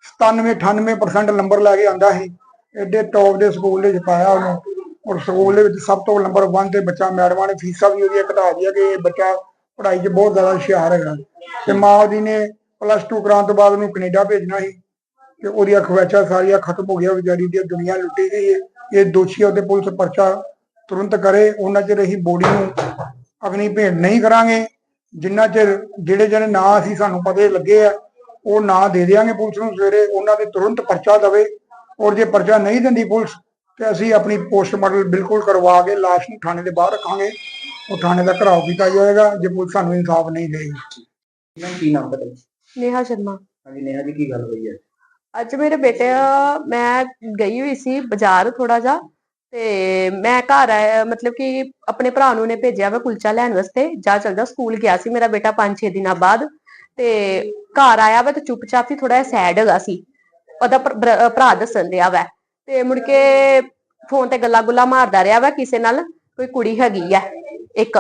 97 98% ਨੰਬਰ ਲੈ ਕੇ ਆਂਦਾ ਸੀ। ਐਡੇ ਟੌਪ ਦੇ ਸਕੂਲ ਵਿੱਚ ਪਾਇਆ ਉਹਨੂੰ। ਔਰ ਸਕੂਲ ਦੇ ਵਿੱਚ ਸਭ ਤੋਂ ਨੰਬਰ 1 ਤੇ ਬੱਚਾ ਮੈਡਮਾਂ ਨੇ, ਫੀਸਾਂ ਵੀ ਉਹਦੀਆਂ ਘਟਾ ਦਿੱਤੀਆਂ ਕਿ ਇਹ ਬੱਚਾ ਪੜ੍ਹਾਈ 'ਚ ਬਹੁਤ ਜ਼ਿਆਦਾ ਹੁਸ਼ਿਆਰ ਹੈਗਾ। ਤੇ ਮਾਂ ਉਹਦੀ ਨੇ ਪਲੱਸ 2 ਕਰਾਉਣ ਤੋਂ ਬਾਅਦ ਉਹਨੂੰ ਕੈਨੇਡਾ ਭੇਜਣਾ ਸੀ। ਤੇ ਉਹਦੀਆਂ ਖਵਾਇਸ਼ਾਂ ਸਾਰੀਆਂ ਖਤਮ ਹੋ ਗਿਆ ਵਿਚਾਰੀ ਦੀ ਦੁਨੀਆ ਲੁੱਟੀ ਗਈ ਹੈ। ਇਹ ਦੋਸ਼ੀ ਉਹਦੇ ਪੁਲਿਸ ਪਰਚਾ ਤੁਰੰਤ ਕਰੇ ਉਹਨਾਂ ਚਿਰ ਅਸੀਂ ਬੋਡੀ ਨੂੰ ਅਗਨੀ ਭੇਟ ਨਹੀਂ ਕਰਾਂਗੇ। ਜਿੰਨਾ ਚਿਰ ਜਿਹੜੇ ਜਿਹੜੇ ਨਾਂ ਅਸੀਂ ਸਾਨੂੰ ਪਤੇ ਲੱਗੇ ਆ ਉਹ ਨਾਂ ਦੇ ਦਿਆਂਗੇ ਪੁਲਿਸ ਨੂੰ ਸਵੇਰੇ। ਉਹਨਾਂ ਦੇ ਤੁਰੰਤ ਪਰਚਾ ਦਵੇ। ਔਰ ਜੇ ਪਰਚਾ ਨਹੀਂ ਦਿੰਦੀ ਪੁਲਿਸ ਤੇ ਅਸੀਂ ਆਪਣੀ ਪੋਸਟਮਾਰਟਮ ਬਿਲਕੁਲ ਕਰਵਾ ਕੇ ਲਾਸ਼ ਨੂੰ ਥਾਣੇ ਦੇ ਬਾਹਰ ਰੱਖਾਂਗੇ। ਉਹ ਥਾਣੇ ਦਾ ਘਰਾਓ ਕੀਤਾ ਜਾਏਗਾ ਜੇ ਪੁਲਿਸ ਸਾਨੂੰ ਇਨਸਾਫ ਨਹੀਂ ਦੇਗੀ ਮੈਂ ਕੀ ਨਾਮ ਤੁਹਾਡਾ ਨੇਹਾ ਸ਼ਰਮਾ। ਹਾਂਜੀ ਨੇਹਾ ਜੀ ਕੀ ਗੱਲ ਹੋਈ ਹੈ? ਅੱਜ ਮੇਰੇ ਬੇਟੇ ਮੈਂ ਗਈ ਹੋਈ ਸੀ ਬਾਜ਼ਾਰ ਥੋੜਾ ਜਾ ਤੇ ਮੈਂ ਘਰ ਆਇਆ ਮਤਲਬ ਕਿ ਆਪਣੇ ਭਰਾ ਨੂੰ ਨੇ ਭੇਜਿਆ ਵਾ ਕੁਲਚਾ ਲੈਣ ਵਾਸਤੇ। ਜਾ ਚਲ ਜਾ ਸਕੂਲ ਗਿਆ ਸੀ ਮੇਰਾ ਬੇਟਾ 5-6 ਦਿਨਾਂ ਬਾਅਦ ਤੇ ਘਰ ਆਇਆ ਵਾ ਤੇ ਚੁੱਪਚਾਪ ਹੀ ਥੋੜਾ ਸੈਡ ਹੈਗਾ ਸੀ। ਉਹਦਾ ਭਰਾ ਦੱਸਣ ਰਿਹਾ ਵਾ ਤੇ ਮੁੜ ਕੇ ਫੋਨ ਤੇ ਗੱਲਾਂ ਗੁੱਲਾਂ ਮਾਰਦਾ ਰਿਹਾ ਵਾ ਕਿਸੇ ਨਾਲ, ਕੋਈ ਕੁੜੀ ਹੈਗੀ ਆ ਇੱਕ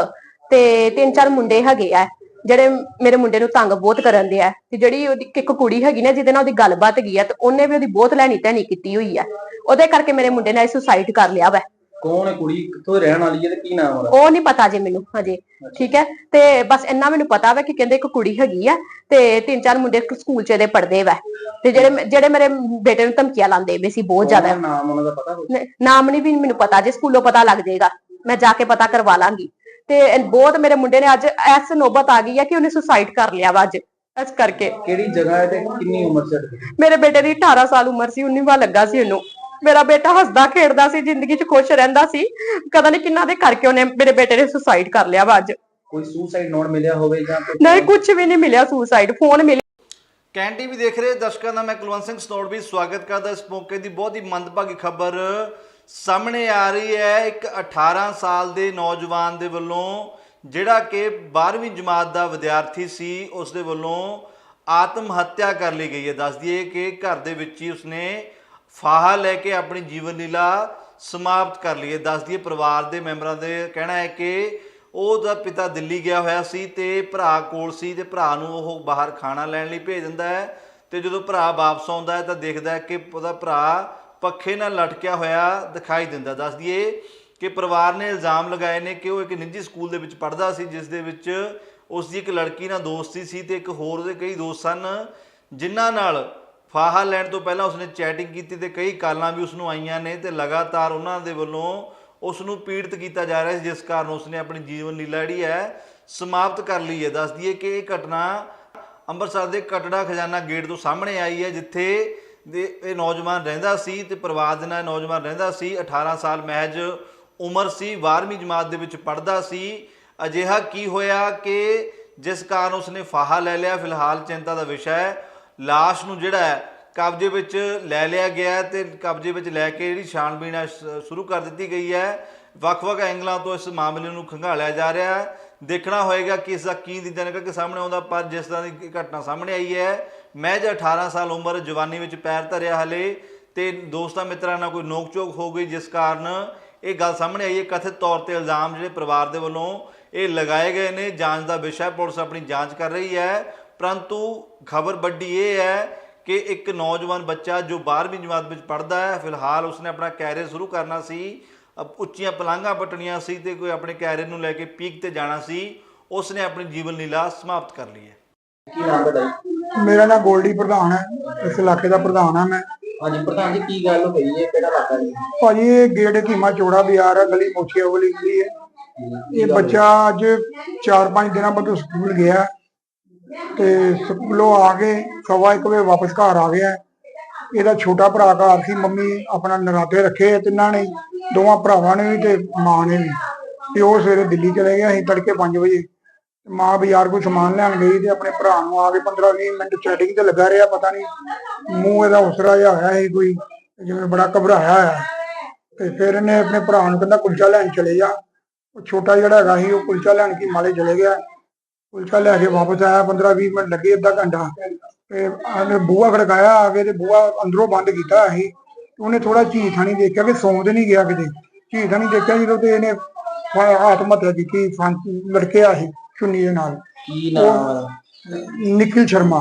ਤੇ ਤਿੰਨ ਚਾਰ ਮੁੰਡੇ ਹੈਗੇ ਆ ਜਿਹੜੇ ਮੇਰੇ ਮੁੰਡੇ ਨੂੰ ਤੰਗ ਬਹੁਤ ਕਰਨ ਦੇ ਆ ਤੇ ਜਿਹੜੀ ਉਹਦੀ ਇੱਕ ਕੁੜੀ ਹੈਗੀ ਨਾ ਜਿਹਦੇ ਨਾਲ ਉਹਦੀ ਗੱਲਬਾਤ ਹੈਗੀ ਆ ਤੇ ਉਹਨੇ ਵੀ ਉਹਦੀ ਬਹੁਤ ਲੈਣੀ ਧੈਣੀ ਕੀਤੀ ਹੋਈ ਆ। ਉਹਦੇ ਕਰਕੇ ਮੇਰੇ ਮੁੰਡੇ ਨੇ ਸੁਸਾਈਡ ਕਰ ਲਿਆ ਵਾ। ਕੌਣ ਹੈ ਕੁੜੀ? ਕਿੱਥੋਂ ਰਹਿਣ ਵਾਲੀ ਹੈ ਤੇ ਕੀ ਨਾਮ ਉਹਦਾ? ਉਹ ਨਹੀਂ ਪਤਾ ਜੇ ਮੈਨੂੰ ਹਜੇ। ਠੀਕ ਹੈ? ਤੇ ਬਸ ਇੰਨਾ ਮੈਨੂੰ ਪਤਾ ਵਾ ਕਿ ਕਹਿੰਦੇ ਇੱਕ ਕੁੜੀ ਹੈਗੀ ਆ ਤੇ ਤਿੰਨ ਚਾਰ ਮੁੰਡੇ ਸਕੂਲ ਚ ਇਹਦੇ ਪੜਦੇ ਵਾ। ਤੇ ਜਿਹੜੇ ਜਿਹੜੇ ਮੇਰੇ ਬੇਟੇ ਨੂੰ ਧਮਕੀਆਂ ਲਾਉਂਦੇ ਵੇ ਸੀ ਬਹੁਤ ਜ਼ਿਆਦਾ। ਨਾਮ ਉਹਨਾਂ ਦਾ ਪਤਾ? ਨ- ਨਾਮ ਨਹੀਂ ਵੀ ਮੈਨੂੰ ਪਤਾ ਜੇ ਸਕੂਲੋਂ ਪਤਾ ਲੱਗ ਜਾਏਗਾ। ਮੈਂ ਜਾ ਕੇ ਪਤਾ ਕਰਵਾ ਲਾਂਗੀ। ਤੇ ਬਹੁਤ ਮੇਰੇ ਮੁੰਡੇ ਨੇ ਅੱਜ ਐਸ ਨੋਬਤ ਆ ਗਈ ਹੈ ਕਿ ਉਹਨੇ ਸੁਸਾਈਡ ਕਰ ਲਿਆ ਵਾ ਅੱਜ। ਇਸ ਕਰਕੇ। ਕਿਹੜੀ ਜਗ੍ਹਾ ਹੈ ਤੇ ਕਿੰਨੀ ਉਮਰ ਹੈ ਮੇਰੇ ਬੇਟੇ ਦੀ 18 ਸਾਲ ਉਮਰ ਸੀ 19ਵਾਂ ਲੱਗਾ ਸੀ ਉਹਨੂੰ। ਮੇਰਾ ਬੇਟਾ ਹੱਸਦਾ ਖੇਡਦਾ ਸੀ ਜ਼ਿੰਦਗੀ 'ਚ ਖੁਸ਼ ਰਹਿੰਦਾ ਸੀ। ਪਤਾ ਨਹੀਂ ਕਿੰਨਾ ਦੇ ਕਰਕੇ ਉਹਨੇ ਮੇਰੇ ਬੇਟੇ ਨੇ ਸੁਸਾਈਡ ਕਰ ਲਿਆ ਵਾ ਅੱਜ। ਕੋਈ ਸੁਸਾਈਡ ਨੋਟ ਮਿਲਿਆ ਹੋਵੇ ਜਾਂ ਕੋਈ ਨਹੀਂ ਕੁਝ ਵੀ ਨਹੀਂ ਮਿਲਿਆ ਸੁਸਾਈਡ ਫੋਨ ਮਿਲਿਆ। ਕੈਨ ਟੀਵੀ ਦੇਖ ਰਹੇ ਦਰਸ਼ਕਾਂ ਦਾ ਮੈਂ ਕੁਲਵੰਤ ਸਿੰਘ ਸਨੋੜ ਵੀ ਸਵਾਗਤ ਕਰਦਾ। ਇਸ ਮੌਕੇ ਦੀ ਬਹੁਤ ਹੀ ਮੰਦਭਾਗੀ ਖਬਰ ਸਾਹਮਣੇ ਆ ਰਹੀ ਹੈ। ਇੱਕ 18 ਸਾਲ ਦੇ ਨੌਜਵਾਨ ਦੇ ਵੱਲੋਂ ਜਿਹੜਾ ਕਿ 12ਵੀਂ ਜਮਾਤ ਦਾ ਵਿਦਿਆਰਥੀ ਸੀ ਉਸ ਦੇ ਵੱਲੋਂ ਆਤਮ ਹੱਤਿਆ ਕਰ ਲਈ ਗਈ ਹੈ। ਦੱਸ ਦਈਏ ਕਿ ਘਰ ਦੇ ਵਿੱਚ ਹੀ ਉਸਨੇ ਫਾਹਾ ਲੈ ਕੇ ਆਪਣੀ ਜੀਵਨ ਲੀਲਾ ਸਮਾਪਤ ਕਰ ਲਈ ਹੈ ਪਰਿਵਾਰ ਦੇ ਮੈਂਬਰਾਂ ਦੇ ਕਹਿਣਾ ਹੈ ਕਿ ਉਹਦਾ ਪਿਤਾ ਦਿੱਲੀ ਗਿਆ ਹੋਇਆ ਸੀ ਤੇ ਭਰਾ ਕੋਲ ਸੀ ਤੇ ਭਰਾ ਨੂੰ ਉਹ ਬਾਹਰ ਖਾਣਾ ਲੈਣ ਲਈ ਭੇਜ ਦਿੰਦਾ ਹੈ ਤੇ ਜਦੋਂ ਭਰਾ ਵਾਪਸ ਆਉਂਦਾ ਹੈ ਤਾਂ ਦੇਖਦਾ ਹੈ ਕਿ ਉਹਦਾ ਭਰਾ ਪੱਖੇ ਨਾਲ ਲਟਕਿਆ ਹੋਇਆ ਦਿਖਾਈ ਦਿੰਦਾ। ਦੱਸ ਦਈਏ ਕਿ ਪਰਿਵਾਰ ਨੇ ਇਲਜ਼ਾਮ ਲਗਾਏ ਨੇ ਕਿ ਉਹ ਇੱਕ ਨਿੱਜੀ ਸਕੂਲ ਦੇ ਵਿੱਚ ਪੜ੍ਹਦਾ ਸੀ, ਜਿਸ ਦੇ ਵਿੱਚ ਉਸ ਦੀ ਇੱਕ ਲੜਕੀ ਨਾਲ ਦੋਸਤੀ ਸੀ ਤੇ ਇੱਕ ਹੋਰ ਦੇ ਕਈ ਦੋਸਤ ਸਨ, ਜਿਨ੍ਹਾਂ ਨਾਲ ਫਾਹਾ ਲੈਣ ਤੋਂ ਪਹਿਲਾਂ ਉਸਨੇ ਚੈਟਿੰਗ ਕੀਤੀ ਤੇ ਕਈ ਕਾਲਾਂ ਵੀ ਉਸਨੂੰ ਆਈਆਂ ਨੇ ਤੇ ਲਗਾਤਾਰ ਉਹਨਾਂ ਦੇ ਵੱਲੋਂ ਉਸ ਨੂੰ ਪੀੜਤ ਕੀਤਾ ਜਾ ਰਿਹਾ ਸੀ, ਜਿਸ ਕਾਰਨ ਉਸਨੇ ਆਪਣੀ ਜੀਵਨ ਲੀਲਾ ਜਿਹੜੀ ਹੈ ਸਮਾਪਤ ਕਰ ਲਈ ਹੈ। ਦੱਸ ਦਈਏ ਕਿ ਇਹ ਘਟਨਾ ਅੰਮ੍ਰਿਤਸਰ ਦੇ ਕਟੜਾ ਖਜ਼ਾਨਾ ਗੇਟ ਤੋਂ ਸਾਹਮਣੇ ਆਈ ਹੈ, ਜਿੱਥੇ ਦੇ ਇਹ ਨੌਜਵਾਨ ਰਹਿੰਦਾ ਸੀ ਤੇ ਪਰਿਵਾਰ ਦੇ ਨਾਲ ਨੌਜਵਾਨ ਰਹਿੰਦਾ ਸੀ 18 ਸਾਲ ਮਹਿਜ ਉਮਰ ਸੀ 12ਵੀਂ ਜਮਾਤ ਦੇ ਵਿੱਚ ਪੜ੍ਹਦਾ ਸੀ। ਅਜਿਹਾ ਕੀ ਹੋਇਆ ਕਿ ਜਿਸ ਕਾਰਨ ਉਸਨੇ ਫਾਹਾ ਲੈ ਲਿਆ, ਫਿਲਹਾਲ ਚਿੰਤਾ ਦਾ ਵਿਸ਼ਾ ਹੈ। ਲਾਸ਼ ਨੂੰ ਜਿਹੜਾ ਹੈ ਕਬਜ਼ੇ ਵਿੱਚ ਲੈ ਲਿਆ ਗਿਆ ਹੈ ਤੇ ਕਬਜ਼ੇ ਵਿੱਚ ਲੈ ਕੇ ਜਿਹੜੀ ਛਾਣਬੀਣ ਹੈ ਸ਼ੁਰੂ ਕਰ ਦਿੱਤੀ ਗਈ ਹੈ। ਵੱਖ-ਵੱਖ ਐਂਗਲਾਂ ਤੋਂ ਇਸ ਮਾਮਲੇ ਨੂੰ ਖੰਗਾਲਿਆ ਜਾ ਰਿਹਾ ਹੈ। ਦੇਖਣਾ ਹੋਏਗਾ ਕਿ ਇਸ ਦਾ ਕੀ ਨਤੀਜਾ ਨਿਕਲ ਕੇ ਸਾਹਮਣੇ ਆਉਂਦਾ, ਪਰ ਜਿਸ ਤਰ੍ਹਾਂ ਦੀ ਘਟਨਾ ਸਾਹਮਣੇ ਆਈ ਹੈ ਮਹਿਜ 18 ਸਾਲ ਉਮਰ, ਜਵਾਨੀ ਵਿੱਚ ਪੈਰ ਧਰਿਆ ਹਲੇ, ਤੇ ਦੋਸਤਾਂ ਮਿੱਤਰਾਂ ਨਾਲ ਕੋਈ ਨੋਕ ਚੋਕ ਹੋ ਗਈ, ਜਿਸ ਕਾਰਨ ਇਹ ਗੱਲ ਸਾਹਮਣੇ ਆਈ ਹੈ, ਕਥਿਤ ਤੌਰ ਤੇ ਇਲਜ਼ਾਮ ਜਿਹੜੇ ਪਰਿਵਾਰ ਦੇ ਵੱਲੋਂ ਇਹ ਲਗਾਏ ਗਏ ਨੇ, ਜਾਂਚ ਦਾ ਵਿਸ਼ਾ ਪੁਲਿਸ ਆਪਣੀ ਜਾਂਚ ਕਰ ਰਹੀ ਹੈ। ਪਰੰਤੂ ਖਬਰ ਵੱਡੀ ਇਹ ਹੈ ਕਿ ਇੱਕ ਨੌਜਵਾਨ ਬੱਚਾ ਜੋ 12ਵੀਂ ਜਮਾਤ ਵਿੱਚ ਪੜ੍ਹਦਾ ਹੈ ਫਿਲਹਾਲ ਉਸਨੇ ਆਪਣਾ ਕੈਰੀਅਰ ਸ਼ੁਰੂ ਕਰਨਾ ਸੀ ਉੱਚੀਆਂ ਪਲਾਂਘਾਂ ਪਟਣੀਆਂ ਸੀ ਤੇ ਕੋਈ ਆਪਣੇ ਕੈਰੀਅਰ ਨੂੰ ਲੈ ਕੇ ਪੀਕ ਤੇ ਜਾਣਾ ਸੀ ਉਸਨੇ ਆਪਣੀ ਜੀਵਨ ਲੀਲਾ ਸਮਾਪਤ ਕਰ ਲਈ ਹੈ। ਕੀ ਨਾਮ ਤੁਹਾਡਾ? ਮੇਰਾ ਨਾਮ ਗੋਲਡੀ ਪ੍ਰਧਾਨ ਹੈ ਇਸ ਇਲਾਕੇ ਦਾ ਪ੍ਰਧਾਨ ਹਾਂ ਮੈਂ। ਹਾਂਜੀ ਪ੍ਰਧਾਨ ਜੀ ਕੀ ਗੱਲ ਹੋਈ ਹੈ? ਕਿਹੜਾ ਇਲਾਕਾ ਜੀ? ਭਾਜੀ ਇਹ ਗੇਟ ਕੀਮਾ ਚੋੜਾ ਬਾਜ਼ਾਰ ਹੈ ਗਲੀ ਮੋਚੀਆ ਵਾਲੀ ਗਲੀ ਹੈ। ਇਹ ਬੱਚਾ ਅੱਜ 4-5 ਦਿਨਾਂ ਬਾਅਦ ਸਕੂਲ ਗਿਆ। ਤੇ ਸਕੂਲੋਂ ਆ ਕੇ ਸਵਾ ਇੱਕ ਵਜੇ ਵਾਪਸ ਘਰ ਆ ਗਿਆ। ਇਹਦਾ ਛੋਟਾ ਭਰਾ ਘਰ ਸੀ, ਮੰਮੀ ਆਪਣਾ ਨਰਾਤੇ ਰੱਖੇ ਤਿੰਨਾਂ ਨੇ, ਦੋਵਾਂ ਭਰਾਵਾਂ ਨੇ ਵੀ ਤੇ ਮਾਂ ਨੇ ਵੀ। ਤੇ ਉਹ ਸਵੇਰੇ ਦਿੱਲੀ ਚਲੇ ਗਿਆ ਸੀ ਤੜਕੇ 5 ਵਜੇ। ਮਾਂ ਬਾਜ਼ਾਰ ਕੋਈ ਸਮਾਨ ਲੈਣ ਗਈ ਤੇ ਆਪਣੇ ਭਰਾ ਨੂੰ ਆ ਕੇ 15-20 ਮਿੰਟ ਚੈਟਿੰਗ ਤੇ ਲੱਗਾ ਰਿਹਾ, ਪਤਾ ਨਹੀਂ ਮੂੰਹ ਇਹਦਾ ਉਸਰਾ ਜਿਹਾ ਹੋਇਆ ਸੀ ਕੋਈ, ਜਿਵੇਂ ਬੜਾ ਘਬਰਾਇਆ ਹੋਇਆ। ਤੇ ਫਿਰ ਇਹਨੇ ਆਪਣੇ ਭਰਾ ਨੂੰ ਕਹਿੰਦਾ, ਕੁਲਚਾ ਲੈਣ ਚਲੇ ਜਾ। ਉਹ ਛੋਟਾ ਜਿਹੜਾ ਹੈਗਾ ਸੀ, ਉਹ ਕੁਲਚਾ ਲੈਣ ਕੀ ਮਾਲੇ ਚਲੇ ਗਿਆ। ਕੁਲਚਾ ਲੈ ਕੇ ਵਾਪਸ ਆਇਆ 15-20 ਮਿੰਟ ਲੱਗੇ ਅੱਧਾ ਘੰਟਾ। ਤੇ ਆਨੇ ਬੂਹਾ ਖੜਕਾਇਆ ਆ ਕੇ ਤੇ ਬੂਹਾ ਅੰਦਰੋਂ ਬੰਦ ਕੀਤਾ ਸੀ ਉਹਨੇ ਥੋੜਾ ਝੀਠ ਨਹੀਂ ਦੇਖਿਆ ਕਿ ਸੌਂ ਤੇ ਨਹੀਂ ਗਿਆ ਕਿਤੇ। ਝੀਠ ਨਹੀਂ ਦੇਖਿਆ ਜਦੋਂ ਤੇ ਇਹਨੇ ਆਤਮ ਹੱਤਿਆ ਕੀਤੀ ਫਾਂਸੀ ਲੜਕਿਆ ਸੀ ਚੁੰਨੀ ਦੇ ਨਾਲ। ਕੀ ਨਾਮ? ਨਿਖਿਲ ਸ਼ਰਮਾ।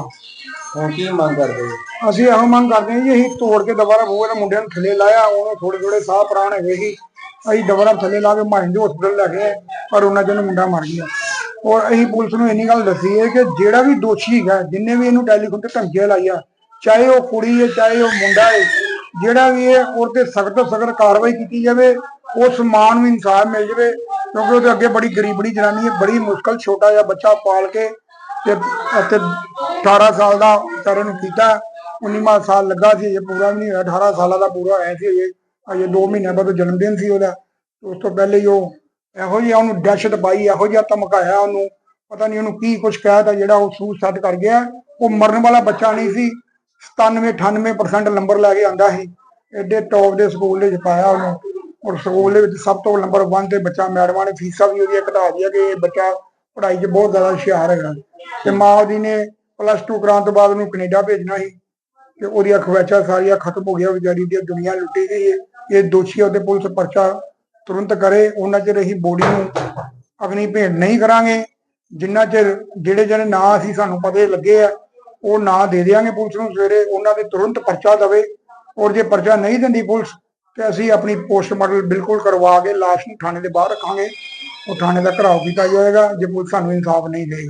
ਹੁਣ ਕੀ ਮੰਗ ਕਰਦੇ ਅਸੀਂ ਇਹੋ ਮੰਗ ਕਰਦੇ ਹਾਂ ਜੀ ਅਸੀਂ ਤੋੜ ਕੇ ਦੁਬਾਰਾ ਬੂਹੇ ਦੇ ਮੁੰਡਿਆਂ ਨੂੰ ਥੱਲੇ ਲਾਇਆ ਉਹਨੂੰ ਥੋੜੇ ਥੋੜੇ ਸਾਹ ਪ੍ਰਾਣ ਹੈਗੇ ਸੀ। ਅਸੀਂ ਦੁਬਾਰਾ ਥੱਲੇ ਲਾ ਕੇ ਮਾਇੰਦ ਹਸਪੀਟਲ ਲੈ ਗਏ ਪਰ ਉਹਨਾਂ ਚੋਂ ਮੁੰਡਾ ਮਰ ਗਿਆ। ਔਰ ਅਸੀਂ ਪੁਲਿਸ ਨੂੰ ਇੰਨੀ ਗੱਲ ਦੱਸੀ ਹੈ ਕਿ ਜਿਹੜਾ ਵੀ ਦੋਸ਼ੀ ਹੈਗਾ, ਜਿੰਨੇ ਵੀ ਇਹਨੂੰ ਟੈਲੀਫੋਨ ਤੇ ਧਮਕੀਆਂ ਲਾਈਆਂ, ਚਾਹੇ ਉਹ ਕੁੜੀ ਹੈ, ਚਾਹੇ ਉਹ ਮੁੰਡਾ ਹੈ, ਜਿਹੜਾ ਵੀ ਹੈ ਉਹ ਤੇ ਸਖਤ ਤੋਂ ਸਖਤ ਕਾਰਵਾਈ ਕੀਤੀ ਜਾਵੇ ਉਸ ਮਾਂ ਨੂੰ ਇਨਸਾਫ ਮਿਲ ਜਾਵੇ, ਕਿਉਂਕਿ ਉਹਦੇ ਅੱਗੇ ਬੜੀ ਗਰੀਬੜੀ ਜਨਾਨੀ ਹੈ, ਬੜੀ ਮੁਸ਼ਕਲ ਛੋਟਾ ਜਿਹਾ ਬੱਚਾ ਪਾਲ ਕੇ ਤੇ, ਅਤੇ 18 ਸਾਲ ਦਾ ਵਿਚਾਰੇ ਨੂੰ ਕੀਤਾ 19ਵਾਂ ਸਾਲ ਲੱਗਾ ਸੀ ਇਹ ਪੂਰਾ ਵੀ ਨਹੀਂ ਹੋਇਆ 18 ਸਾਲਾਂ ਦਾ ਪੂਰਾ ਹੋਇਆ ਸੀ, ਅਜੇ ਅਜੇ 2 ਮਹੀਨੇ ਬਾਅਦ ਜਨਮ ਦਿਨ ਸੀ ਉਹਦਾ, ਉਸ ਤੋਂ ਪਹਿਲੇ ਹੀ ਉਹ ਇਹੋ ਜਿਹਾ ਉਹਨੂੰ ਦਹਿਸ਼ਤ ਪਾਈ ਇਹੋ ਜਿਹਾ ਧਮਕਾਇਆ ਉਹਨੂੰ। ਪਤਾ ਨਹੀਂ ਉਹਨੂੰ ਕੀ ਕੁਝ ਕਹਿਤਾ ਜਿਹੜਾ ਉਹ ਸੂਸਾਈਡ ਕਰ ਗਿਆ। ਉਹ ਮਰਨ ਵਾਲਾ ਬੱਚਾ ਨਹੀਂ ਸੀ। 97 98% ਨੰਬਰ ਲੈ ਕੇ ਆਂਦਾ ਸੀ। ਐਡੇ ਟੌਪ ਦੇ ਸਕੂਲ ਦੇ ਵਿੱਚ ਪਾਇਆ ਉਹਨੂੰ। ਔਰ ਸਕੂਲ ਦੇ ਵਿੱਚ ਸਭ ਤੋਂ ਨੰਬਰ 1 ਤੇ ਬੱਚਾ ਮੈਡਮਾਂ ਨੇ ਫੀਸਾਂ ਵੀ ਉਹਦੀਆਂ ਘਟਾ ਦਿੱਤੀਆਂ ਕਿ ਇਹ ਬੱਚਾ ਪੜ੍ਹਾਈ 'ਚ ਬਹੁਤ ਜ਼ਿਆਦਾ ਹੁਸ਼ਿਆਰ ਹੈਗਾ। ਤੇ ਮਾਂ ਉਹਦੀ ਨੇ ਪਲੱਸ 2 ਕਰਾਉਣ ਤੋਂ ਬਾਅਦ ਉਹਨੂੰ ਕੈਨੇਡਾ ਭੇਜਣਾ ਸੀ। ਤੇ ਉਹਦੀਆਂ ਖਵਾਇਸ਼ਾਂ ਸਾਰੀਆਂ ਖਤਮ ਹੋ ਗਿਆ ਵਿਚਾਰੀ ਦੀ ਦੁਨੀਆ ਲੁੱਟੀ ਗਈ ਹੈ। ਇਹ ਦੋਸ਼ੀ ਉਹਦੇ ਪੁਲਿਸ ਪਰਚਾ ਤੁਰੰਤ ਕਰੇ ਉਹਨਾਂ ਚਿਰ ਅਸੀਂ ਬੋਡੀ ਨੂੰ ਅਗਨੀ ਭੇਟ ਨਹੀਂ ਕਰਾਂਗੇ। ਜਿੰਨਾ ਚਿਰ ਜਿਹੜੇ ਜਿਹੜੇ ਨਾਂ ਅਸੀਂ ਸਾਨੂੰ ਪਤੇ ਲੱਗੇ ਆ ਉਹ ਨਾਂ ਦੇ ਦਿਆਂਗੇ ਪੁਲਿਸ ਨੂੰ ਸਵੇਰੇ। ਉਹਨਾਂ ਦੇ ਤੁਰੰਤ ਪਰਚਾ ਦਵੇ। ਔਰ ਜੇ ਪਰਚਾ ਨਹੀਂ ਦਿੰਦੀ ਪੁਲਿਸ ਤੇ ਅਸੀਂ ਆਪਣੀ ਪੋਸਟਮਾਰਟਮ ਬਿਲਕੁਲ ਕਰਵਾ ਕੇ ਲਾਸ਼ ਨੂੰ ਥਾਣੇ ਦੇ ਬਾਹਰ ਰੱਖਾਂਗੇ। ਉਹ ਥਾਣੇ ਦਾ ਘਰਾਓ ਕੀਤਾ ਜਾਏਗਾ ਜੇ ਪੁਲਿਸ ਸਾਨੂੰ ਇਨਸਾਫ ਨਹੀਂ ਦੇਗੀ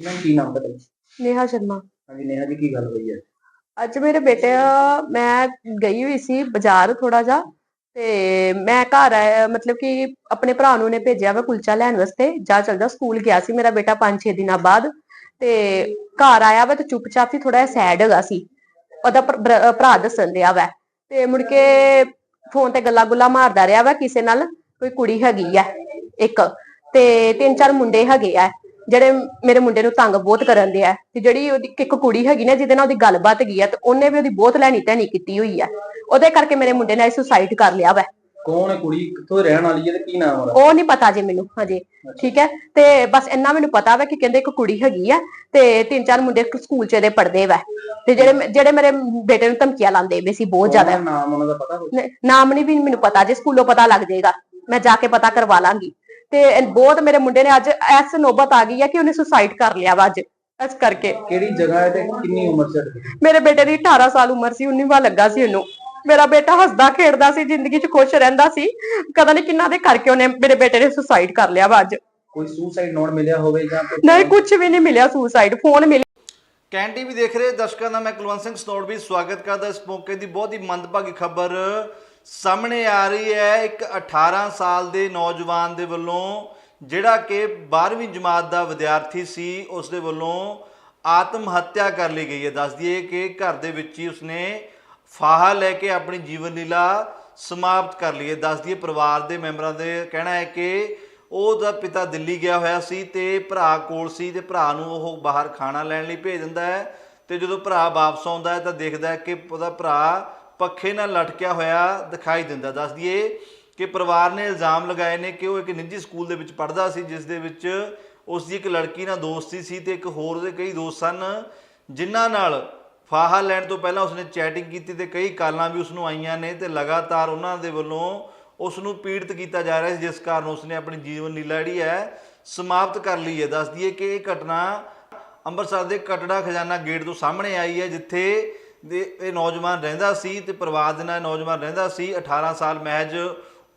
ਮੈਂ ਕੀ ਨਾਮ ਤੁਹਾਡਾ ਨੇਹਾ ਸ਼ਰਮਾ। ਹਾਂਜੀ ਨੇਹਾ ਜੀ ਕੀ ਗੱਲ ਹੋਈ ਹੈ? ਅੱਜ ਮੇਰੇ ਬੇਟੇ ਮੈਂ ਗਈ ਹੋਈ ਸੀ ਬਾਜ਼ਾਰ ਥੋੜਾ ਜਾ ਤੇ ਮੈਂ ਘਰ ਆਇਆ ਮਤਲਬ ਕਿ ਆਪਣੇ ਭਰਾ ਨੂੰ ਨੇ ਭੇਜਿਆ ਵਾ ਕੁਲਚਾ ਲੈਣ ਵਾਸਤੇ, ਜਾ ਚਲ ਸਕੂਲ ਗਿਆ ਸੀ ਮੇਰਾ ਬੇਟਾ 5-6 ਦਿਨਾਂ ਬਾਅਦ ਤੇ ਘਰ ਆਇਆ ਵਾ ਤੇ ਚੁੱਪਚਾਪ ਹੀ ਥੋੜਾ ਸੈਡ ਹੈਗਾ ਸੀ। ਉਹਦਾ ਭਰਾ ਦੱਸਣ ਦਿਆ ਵਾ ਤੇ ਮੁੜ ਕੇ ਫੋਨ ਤੇ ਗੱਲਾਂ ਗੁੱਲਾਂ ਮਾਰਦਾ ਰਿਹਾ ਵਾ ਕਿਸੇ ਨਾਲ, ਕੋਈ ਕੁੜੀ ਹੈਗੀ ਆ ਇੱਕ ਤੇ ਤਿੰਨ ਚਾਰ ਮੁੰਡੇ ਹੈਗੇ ਆ ਜਿਹੜੇ ਮੇਰੇ ਮੁੰਡੇ ਨੂੰ ਤੰਗ ਬਹੁਤ ਕਰਨ ਦੇ ਆ ਤੇ ਜਿਹੜੀ ਉਹਦੀ ਇੱਕ ਕੁੜੀ ਹੈਗੀ ਨਾ ਜਿਹਦੇ ਨਾਲ ਉਹਦੀ ਗੱਲਬਾਤ ਗਈ ਆ ਤੇ ਉਹਨੇ ਵੀ ਉਹਦੀ ਬਹੁਤ ਲੈਣੀ ਧੈਣੀ ਕੀਤੀ ਹੋਈ ਆ। ਉਹਦੇ ਕਰਕੇ ਮੇਰੇ ਮੁੰਡੇ ਨੇ ਸੁਸਾਈਡ ਕਰ ਲਿਆ ਵਾ। ਕੌਣ ਹੈ ਕੁੜੀ? ਕਿੱਥੋਂ ਰਹਿਣ ਵਾਲੀ ਹੈ ਤੇ ਕੀ ਨਾਮ ਉਹਦਾ? ਉਹ ਨਹੀਂ ਪਤਾ ਜੀ ਮੈਨੂੰ ਹਜੇ। ਠੀਕ ਹੈ? ਤੇ ਬਸ ਇੰਨਾ ਮੈਨੂੰ ਪਤਾ ਵਾ ਕਿ ਕਹਿੰਦੇ ਇੱਕ ਕੁੜੀ ਹੈਗੀ ਆ ਤੇ ਤਿੰਨ ਚਾਰ ਮੁੰਡੇ ਸਕੂਲ ਚ ਇਹਦੇ ਪੜਦੇ ਵਾ। ਤੇ ਜਿਹੜੇ ਜਿਹੜੇ ਮੇਰੇ ਬੇਟੇ ਨੂੰ ਧਮਕੀਆਂ ਲਾਉਂਦੇ ਵੇ ਸੀ ਬਹੁਤ ਜ਼ਿਆਦਾ। ਨਾਮ ਉਹਨਾਂ ਦਾ ਪਤਾ? ਨ- ਨਾਮ ਨਹੀਂ ਵੀ ਮੈਨੂੰ ਪਤਾ ਜੇ ਸਕੂਲੋਂ ਪਤਾ ਲੱਗ ਜਾਏਗਾ। ਮੈਂ ਜਾ ਕੇ ਪਤਾ ਕਰਵਾ ਲਾਂਗੀ। ਤੇ ਬਹੁਤ ਮੇਰੇ ਮੁੰਡੇ ਨੇ ਅੱਜ ਐਸ ਨੋਬਤ ਆ ਗਈ ਹੈ ਕਿ ਉਹਨੇ ਸੁਸਾਈਡ ਕਰ ਲਿਆ ਵਾ ਅੱਜ ਇਸ ਕਰਕੇ। ਕਿਹੜੀ ਜਗ੍ਹਾ ਹੈ ਤੇ ਕਿੰਨੀ ਉਮਰ ਚ? ਮੇਰੇ ਬੇਟੇ ਦੀ 18 ਸਾਲ ਉਮਰ ਸੀ 19ਵਾਂ ਲੱਗਾ ਸੀ ਉਹਨੂੰ। ਮੇਰਾ ਬੇਟਾ ਹੱਸਦਾ ਖੇਡਦਾ ਸੀ ਜ਼ਿੰਦਗੀ 'ਚ ਖੁਸ਼ ਰਹਿੰਦਾ ਸੀ। ਪਤਾ ਨਹੀਂ ਕਿੰਨਾ ਦੇ ਕਰਕੇ ਉਹਨੇ ਮੇਰੇ ਬੇਟੇ ਨੇ ਸੁਸਾਈਡ ਕਰ ਲਿਆ ਵਾ ਅੱਜ। ਕੋਈ ਸੁਸਾਈਡ ਨੋਟ ਮਿਲਿਆ ਹੋਵੇ ਜਾਂ ਕੋਈ ਨਹੀਂ ਕੁਝ ਵੀ ਨਹੀਂ ਮਿਲਿਆ ਸੁਸਾਈਡ ਫੋਨ ਮਿਲਿਆ। ਕੈਨ ਟੀਵੀ ਦੇਖ ਰਹੇ ਦਰਸ਼ਕਾਂ ਦਾ ਮੈਂ ਕੁਲਵੰਤ ਸਿੰਘ ਸਨੋੜ ਵੀ ਸਵਾਗਤ ਕਰਦਾ। ਇਸ ਮੌਕੇ ਦੀ ਬਹੁਤ ਹੀ ਮੰਦਭਾਗੀ ਖਬਰ ਸਾਹਮਣੇ ਆ ਰਹੀ ਹੈ। ਇੱਕ 18 ਸਾਲ ਦੇ ਨੌਜਵਾਨ ਦੇ ਵੱਲੋਂ ਜਿਹੜਾ ਕਿ 12ਵੀਂ ਜਮਾਤ ਦਾ ਵਿਦਿਆਰਥੀ ਸੀ ਉਸ ਦੇ ਵੱਲੋਂ ਆਤਮ ਹੱਤਿਆ ਕਰ ਲਈ ਗਈ ਹੈ। ਦੱਸ ਦਈਏ ਕਿ ਘਰ ਦੇ ਵਿੱਚ ਹੀ ਉਸਨੇ ਫਾਹਾ ਲੈ ਕੇ ਆਪਣੀ ਜੀਵਨ ਲੀਲਾ ਸਮਾਪਤ ਕਰ ਲਈਏ। ਹੈ ਦੱਸ ਦਈਏ, ਪਰਿਵਾਰ ਦੇ ਮੈਂਬਰਾਂ ਦੇ ਕਹਿਣਾ ਹੈ ਕਿ ਉਹਦਾ ਪਿਤਾ ਦਿੱਲੀ ਗਿਆ ਹੋਇਆ ਸੀ ਤੇ ਭਰਾ ਕੋਲ ਸੀ ਤੇ ਭਰਾ ਨੂੰ ਉਹ ਬਾਹਰ ਖਾਣਾ ਲੈਣ ਲਈ ਭੇਜ ਦਿੰਦਾ ਹੈ ਤੇ ਜਦੋਂ ਭਰਾ ਵਾਪਸ ਆਉਂਦਾ ਹੈ ਤਾਂ ਦੇਖਦਾ ਹੈ ਕਿ ਉਹਦਾ ਭਰਾ ਪੱਖੇ ਨਾਲ ਲਟਕਿਆ ਹੋਇਆ ਦਿਖਾਈ ਦਿੰਦਾ। ਦੱਸ ਦਈਏ ਕਿ ਪਰਿਵਾਰ ਨੇ ਇਲਜ਼ਾਮ ਲਗਾਏ ਨੇ ਕਿ ਉਹ ਇੱਕ ਨਿੱਜੀ ਸਕੂਲ ਦੇ ਵਿੱਚ ਪੜ੍ਹਦਾ ਸੀ, ਜਿਸ ਦੇ ਵਿੱਚ ਉਸ ਦੀ ਇੱਕ ਲੜਕੀ ਨਾਲ ਦੋਸਤੀ ਸੀ ਤੇ ਇੱਕ ਹੋਰ ਦੇ ਕਈ ਦੋਸਤ ਸਨ, ਜਿਨ੍ਹਾਂ ਨਾਲ ਫਾਹਾ ਲੈਣ ਤੋਂ ਪਹਿਲਾਂ ਉਸਨੇ ਚੈਟਿੰਗ ਕੀਤੀ ਤੇ ਕਈ ਕਾਲਾਂ ਵੀ ਉਸਨੂੰ ਆਈਆਂ ਨੇ ਤੇ ਲਗਾਤਾਰ ਉਹਨਾਂ ਦੇ ਵੱਲੋਂ ਉਸ ਨੂੰ ਪੀੜਤ ਕੀਤਾ ਜਾ ਰਿਹਾ ਸੀ, ਜਿਸ ਕਾਰਨ ਉਸਨੇ ਆਪਣੀ ਜੀਵਨ ਲੀਲਾ ਜਿਹੜੀ ਹੈ, ਸਮਾਪਤ ਕਰ ਲਈ ਹੈ। ਦੱਸ ਦਈਏ ਕਿ ਇਹ ਘਟਨਾ ਅੰਮ੍ਰਿਤਸਰ ਦੇ ਕਟੜਾ ਖਜ਼ਾਨਾ ਗੇਟ ਤੋਂ ਸਾਹਮਣੇ ਆਈ ਹੈ, ਜਿੱਥੇ ਦੇ ਇਹ ਨੌਜਵਾਨ ਰਹਿੰਦਾ ਸੀ ਤੇ ਪਰਿਵਾਰ ਦੇ ਨਾਲ ਨੌਜਵਾਨ ਰਹਿੰਦਾ ਸੀ। 18 ਸਾਲ ਮਹਿਜ